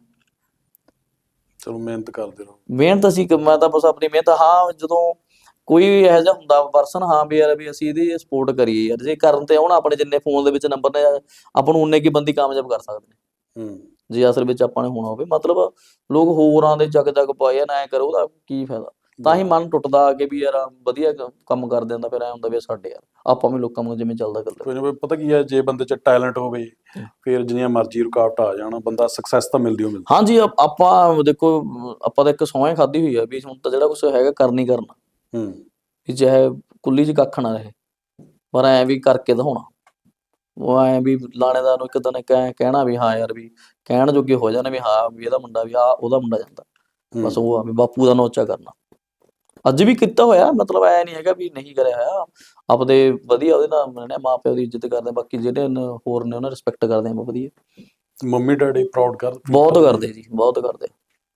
ਚਲੋ ਮਿਹਨਤ ਕਰਦੇ ਰਹੋ। ਮਿਹਨਤ ਅਸੀਂ ਮੈਂ ਤਾਂ ਬਸ ਆਪਣੀ ਮਿਹਨਤ ਹਾਂ ਜਦੋਂ ਕੋਈ ਇਹੋ ਜਿਹਾ ਹੁੰਦਾ ਪਰਸਨ ਹਾਂ ਵੀ ਯਾਰ ਵੀ ਅਸੀਂ ਇਹਦੀ ਸਪੋਰਟ ਕਰੀਏ ਯਾਰ ਜੇ ਕਰਨ ਤੇ ਆਉਣ ਆਪਣੇ ਜਿੰਨੇ ਫੋਨ ਦੇ ਵਿੱਚ ਨੰਬਰ ਨੇ ਆਪਾਂ ਨੂੰ ਉਨੇ ਕੀ ਬੰਦੀ ਕਾਮਯਾਬ ਕਰ ਸਕਦੇ ਨੇ। ਹੂੰ। ਜੇ ਅਸਲ ਵਿੱਚ ਆਪਾਂ ਨੇ ਹੋਣਾ ਹੋਵੇ ਮਤਲਬ ਲੋਕ ਹੋਰਾਂ ਦੇ ਜਗ ਜਗ ਪਾਏ ਨਾ ਐ ਕਰੋ ਉਹਦਾ ਕੀ ਫਾਇਦਾ। ਤਾਂ ਹੀ ਮਨ ਟੁੱਟਦਾ ਆ ਕੇ ਵੀ ਯਾਰ ਵਧੀਆ ਕੰਮ ਕਰ ਦਿੰਦਾ ਫਿਰ ਐ ਹੁੰਦਾ ਵੀ ਸਾਡੇ ਯਾਰ ਆਪਾਂ ਵੀ ਲੋਕਾਂ ਨੂੰ ਜਿਵੇਂ ਚੱਲਦਾ ਕਰ ਕੋਈ ਨਾ ਪਤਾ ਕੀ ਹੈ ਜੇ ਬੰਦੇ 'ਚ ਟੈਲੈਂਟ ਹੋਵੇ ਫਿਰ ਜਿੰਨੀਆਂ ਮਰਜ਼ੀ ਰੁਕਾਵਟ ਆ ਜਾਣ ਬੰਦਾ ਸਕਸੈਸ ਤਾਂ ਮਿਲਦੀ ਓ ਮਿਲਦੀ। ਹਾਂਜੀ ਆਪ- ਦੇਖੋ ਆਪਾਂ ਤਾਂ ਇੱਕ ਸੌਂ ਖਾਦੀ ਹੋਈ ਆ ਵੀ ਹੁਣ ਤਾਂ ਜਿਹੜਾ ਕੁਝ ਹੈਗਾ ਕਰਨੀ ਕਰਨਾ। ਹੂੰ। ਵੀ ਚਾਹੇ ਕੁੱਲੀ 'ਚ ਕੱਖ ਨਾ ਰਹੇ ਪਰ ਐ ਵੀ ਕਰਕੇ ਦਿਖਾਉਣਾ। ਉਹ ਐ ਵੀ ਲਾਣੇਦਾਰ ਨੂੰ ਇੱਕ ਦਿਨ ਕਹਿ ਕਹਿਣਾ ਵੀ ਹਾਂ ਯਾਰ ਵੀ ਕਹਿਣ ਜੋਗੇ ਹੋ ਜਾਣ ਵੀ ਹਾਂ ਵੀ ਇਹਦਾ ਮੁੰਡਾ ਵੀ ਆ ਉਹਦਾ ਮੁੰਡਾ ਜਾਂਦਾ। ਹੂੰ, ਬਸ ਉਹ ਆ ਵੀ ਬਾਪੂ ਦਾ ਨੋਚਾ ਕਰਨਾ। ਅੱਜ ਵੀ ਕੀਤਾ ਹੋਇਆ ਮਤਲਬ ਐ ਨਹੀਂ ਹੈਗਾ ਵੀ ਨਹੀਂ ਕਰਿਆ ਹੋਇਆ। ਆਪਦੇ ਵਧੀਆ ਉਹਦੇ ਨਾਲ ਮੰਨਣੇ ਮਾਪਿਆਂ ਦੀ ਇੱਜ਼ਤ ਕਰਦੇ ਆ, ਬਾਕੀ ਜਿਹੜੇ ਨ- ਹੋਰ ਨੇ ਉਹਨਾਂ ਰਿਸਪੈਕਟ ਕਰਦੇ ਆ ਵਧੀਆ। ਮੰਮੀ ਡੈਡੀ ਪ੍ਰਾਊਡ ਕਰ ਬਹੁਤ ਕਰਦੇ ਜੀ ਬਹੁਤ ਕਰਦੇ।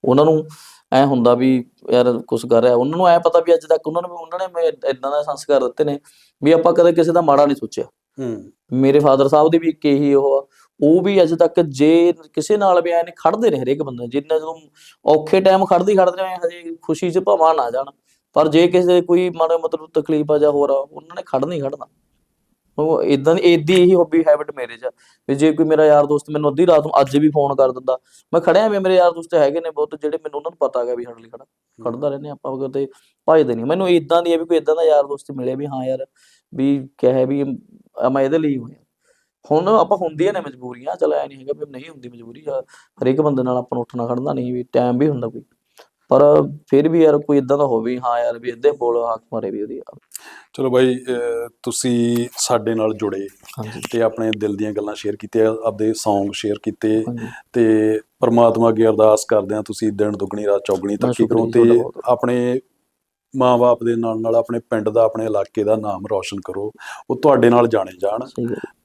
ਉਹਨਾਂ ਨੂੰ ਐ ਹੁੰਦਾ ਵੀ ਯਾਰ ਕੁਝ ਕਰ ਰਿਹਾ ਉਹਨਾਂ ਨੂੰ ਐ ਪਤਾ ਵੀ ਅੱਜ ਤੱਕ ਉਹਨਾਂ ਨੂੰ ਉਹਨਾਂ ਨੇ ਇਦਾਂ ਦਾ ਸੰਸਕਾਰ ਦਿੱਤੇ ਨੇ ਵੀ ਆਪਾਂ ਕਦੇ ਕਿਸੇ ਦਾ ਮਾੜਾ ਨਹੀਂ ਸੋਚਿਆ। ਹੂੰ। ਮੇਰੇ ਫਾਦਰ ਸਾਹਿਬ ਦੀ ਵੀ ਇੱਕ ਇਹੀ ਉਹ ਆ ਉਹ ਵੀ ਅੱਜ ਤੱਕ ਜੇ ਕਿਸੇ ਨਾਲ ਵੀ ਆਏ ਨੇ ਖੜਦੇ ਨੇ ਹਰੇਕ ਬੰਦੇ ਜਿੰਨਾ ਜਦੋਂ ਔਖੇ ਟਾਈਮ ਖੜਦੇ ਹੀ ਖੜਦੇ ਨੇ ਹਜੇ ਖੁਸ਼ੀ 'ਚ ਭਾਵਾਂ ਨਾ ਜਾਣ। ਪਰ ਜੇ ਕਿਸੇ ਦੇ ਕੋਈ ਮਾੜਾ ਮਤਲਬ ਤਕਲੀਫ ਆ ਜਾਂ ਹੋਰ ਆ ਉਹਨਾਂ ਨੇ ਖੜਨਾ ਹੀ ਖੜਨਾ ਉਹ ਇਦਾਂ ਦੀ ਏਦੀ ਹੀ ਹੌਬੀ ਹੈਬਿਟ ਮੇਰੇ 'ਚ ਆ। ਵੀ ਜੇ ਕੋਈ ਮੇਰਾ ਯਾਰ ਦੋਸਤ ਮੈਨੂੰ ਅੱਧੀ ਰਾਤ ਨੂੰ ਅੱਜ ਵੀ ਫੋਨ ਕਰ ਦਿੰਦਾ ਮੈਂ ਖੜਿਆ ਵੀ ਮੇਰੇ ਯਾਰ ਦੋਸਤ ਹੈਗੇ ਨੇ ਬਹੁਤ ਜਿਹੜੇ ਮੈਨੂੰ ਉਹਨਾਂ ਨੂੰ ਪਤਾ ਹੈਗਾ ਵੀ ਸਾਡੇ ਲਈ ਖੜਾ ਖੜਦਾ ਰਹਿੰਦੇ ਆਪਾਂ ਕਿਤੇ ਭਜਦੇ ਨਹੀਂ। ਮੈਨੂੰ ਇਦਾਂ ਦੀ ਹੈ ਵੀ ਕੋਈ ਇਦਾਂ ਦਾ ਯਾਰ ਦੋਸਤ ਮਿਲੇ ਵੀ ਹਾਂ ਯਾਰ ਵੀ ਕਹੇ ਵੀ ਮੈਂ ਇਹਦੇ ਲਈ ਹੋਇਆ। ਹੁਣ ਆਪਾਂ ਹੁੰਦੀਆਂ ਨੇ ਮਜਬੂਰੀਆਂ ਚਲ ਐ ਨਹੀਂ ਹੈਗਾ ਵੀ ਨਹੀਂ ਹੁੰਦੀ ਮਜਬੂਰੀ ਆ, ਹਰੇਕ ਬੰਦੇ ਨਾਲ ਆਪਾਂ ਨੂੰ ਉੱਠਣਾ ਖੜਨਾ ਨਹੀਂ ਵੀ ਟਾਈਮ ਵੀ ਹੁੰਦਾ ਕੋਈ। ਪਰ ਫਿਰ ਵੀ ਯਾਰ ਕੋਈ ਇਦਾਂ ਦਾ ਹੋਵੇ ਹਾਂ ਯਾਰ ਵੀ ਇਹਦੇ ਬੋਲ ਹੱਕ ਮਾਰੇ ਵੀ ਉਹਦੀ ਚਲੋ ਬਾਈ ਅਹ ਤੁਸੀਂ ਸਾਡੇ ਨਾਲ ਜੁੜੇ ਹਾਂਜੀ। ਤੇ ਆਪਣੇ ਦਿਲ ਦੀਆਂ ਗੱਲਾਂ ਸ਼ੇਅਰ ਕੀਤੀਆਂ ਆਪਦੇ Song ਸ਼ੇਅਰ ਕੀਤੇ ਹਾਂਜੀ। ਤੇ ਪਰਮਾਤਮਾ ਅੱਗੇ ਅਰਦਾਸ ਕਰਦੇ ਆ ਤੁਸੀਂ ਦਿਨ ਦੁੱਗਣੀ ਰਾਤ ਚੌਗਣੀ ਤਰੱਕੀ ਸ਼ੁਕਰੀਆ ਕਰੋ ਤੇ। ਆਪਣੇ ਮਾਂ-ਬਾਪ ਦੇ ਨਾਲ ਨਾਲ ਆਪਣੇ ਪਿੰਡ ਦਾ ਆਪਣੇ ਇਲਾਕੇ ਦਾ ਨਾਮ ਰੌਸ਼ਨ ਕਰੋ। ਉਹ ਤੁਹਾਡੇ ਨਾਲ ਜਾਣੇ ਜਾਣ।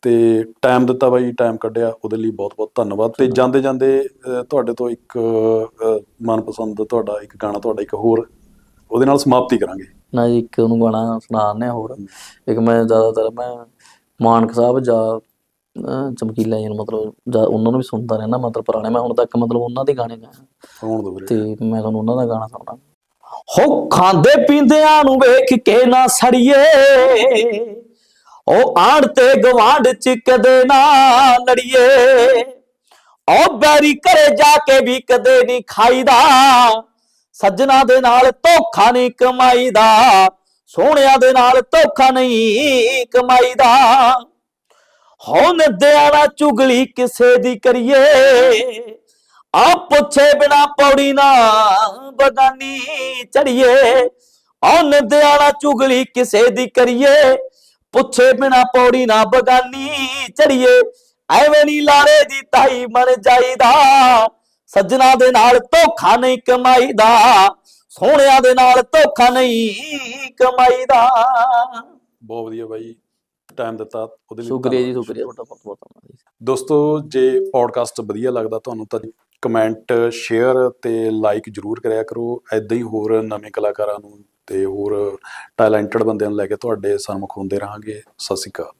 ਤੇ ਟਾਈਮ ਦਿੱਤਾ ਬਾਈ ਟਾਈਮ ਕੱਢਿਆ। ਉਹਦੇ ਲਈ ਬਹੁਤ-ਬਹੁਤ ਧੰਨਵਾਦ। ਤੇ ਜਾਂਦੇ ਜਾਂਦੇ ਤੁਹਾਡੇ ਤੋਂ ਇੱਕ ਮਨਪਸੰਦ ਤੁਹਾਡਾ ਇੱਕ ਗਾਣਾ ਤੁਹਾਡਾ ਇੱਕ ਹੋਰ ਉਹਦੇ ਨਾਲ ਸਮਾਪਤੀ ਕਰਾਂਗੇ। ਨਾ ਜੀ ਇੱਕ ਉਹਨੂੰ ਗਾਣਾ ਸੁਣਾਉਂਦੇ ਹਾਂ ਹੋਰ। ਇੱਕ ਮੈਂ ਜ਼ਿਆਦਾਤਰ ਮੈਂ ਮਾਨਕ ਸਾਹਿਬ ਜਾਂ ਚਮਕੀਲਾ ਜੀ ਮਤਲਬ ਜਾਂ ਉਹਨਾਂ ਨੂੰ ਵੀ ਸੁਣਦਾ ਰਹਿਣਾ ਮਤਲਬ ਪੁਰਾਣੇ। ਮੈਂ ਹੁਣ ਤੱਕ ਮਤਲਬ ਉਹਨਾਂ ਦੇ ਗਾਣੇ ਗਾਇਆ ਸੁਣਾਉਣ ਵੀਰੇ। ਤੇ ਮੈਂ ਤੁਹਾਨੂੰ ਉਹਨਾਂ ਦਾ ਗਾਣਾ ਸੁਣਾਉਣਾ। ਹੋ ਖਾਂਦੇ ਪੀਂਦਿਆਂ ਨੂੰ ਵੇਖ ਕੇ ਨਾ ਸੜੀਏ। ਉਹ ਆਣ ਤੇ ਗਵਾਂਢ ਚ ਕਦੇ ਨਾ ਲੜੀਏ ਉਹ ਬੈਰੀ ਘਰੇ ਜਾ ਕੇ ਵੀ ਕਦੇ ਨਹੀਂ ਖਾਈਦਾ। ਸੱਜਣਾ ਦੇ ਨਾਲ ਧੋਖਾ ਨਹੀਂ ਕਮਾਈਦਾ। ਸੋਹਣਿਆਂ ਦੇ ਨਾਲ ਧੋਖਾ ਨਹੀਂ ਕਮਾਈਦਾ। ਹੋ ਨਦਿਆਂ ਨਾਲ ਚੁਗਲੀ ਕਿਸੇ ਦੀ ਕਰੀਏ। ਆ ਪੁੱਛੇ ਬਿਨਾ ਪੌੜੀ ਨਾ ਬਗਾਨੀ ਚੜੀਏ। ਆ ਨਦਿਆਂ ਨਾਲ ਚੁਗਲੀ ਕਿਸੇ ਦੀ ਕਰੀਏ। ਪੁੱਛੇ ਬਿਨਾ ਪੌੜੀ ਨਾ ਬਗਾਨੀ ਚੜੀਏ। ਐਵੇਂ ਨਹੀਂ ਲਾਰੇ ਦੀ ਤਾਈ ਬਣ ਜਾਈਦਾ। ਸੱਜਣਾ ਦੇ ਨਾਲ ਧੋਖਾ ਨਹੀਂ ਕਮਾਈਦਾ। ਸੋਹਣਿਆਂ ਦੇ ਨਾਲ ਧੋਖਾ ਨਹੀਂ ਕਮਾਈਦਾ। ਬਹੁਤ ਵਧੀਆ ਬਾਈ ਟਾਈਮ ਦਿੱਤਾ ਉਹਦੇ ਲਈ ਸ਼ੁਕਰੀਆ ਜੀ। ਸ਼ੁਕਰੀਆ ਬਹੁਤ ਬਹੁਤ ਦੋਸਤੋ ਜੇ ਪੋਡਕਾਸਟ ਵਧੀਆ ਲੱਗਦਾ ਤੁਹਾਨੂੰ ਤਾਂ ਕਮੈਂਟ ਸ਼ੇਅਰ ਤੇ ਲਾਈਕ ਜਰੂਰ ਕਰਿਆ ਕਰੋ। ਐਦਾਂ ਹੀ ਹੋਰ ਨਵੇਂ ਕਲਾਕਾਰਾਂ ਨੂੰ ਤੇ ਹੋਰ ਟੈਲੈਂਟਡ ਬੰਦਿਆਂ ਨੂੰ ਲੈ ਕੇ ਤੁਹਾਡੇ ਸਾਹਮਣੇ ਹੁੰਦੇ ਰਹਾਂਗੇ। ਸਤਿ ਸ਼੍ਰੀ ਅਕਾਲ।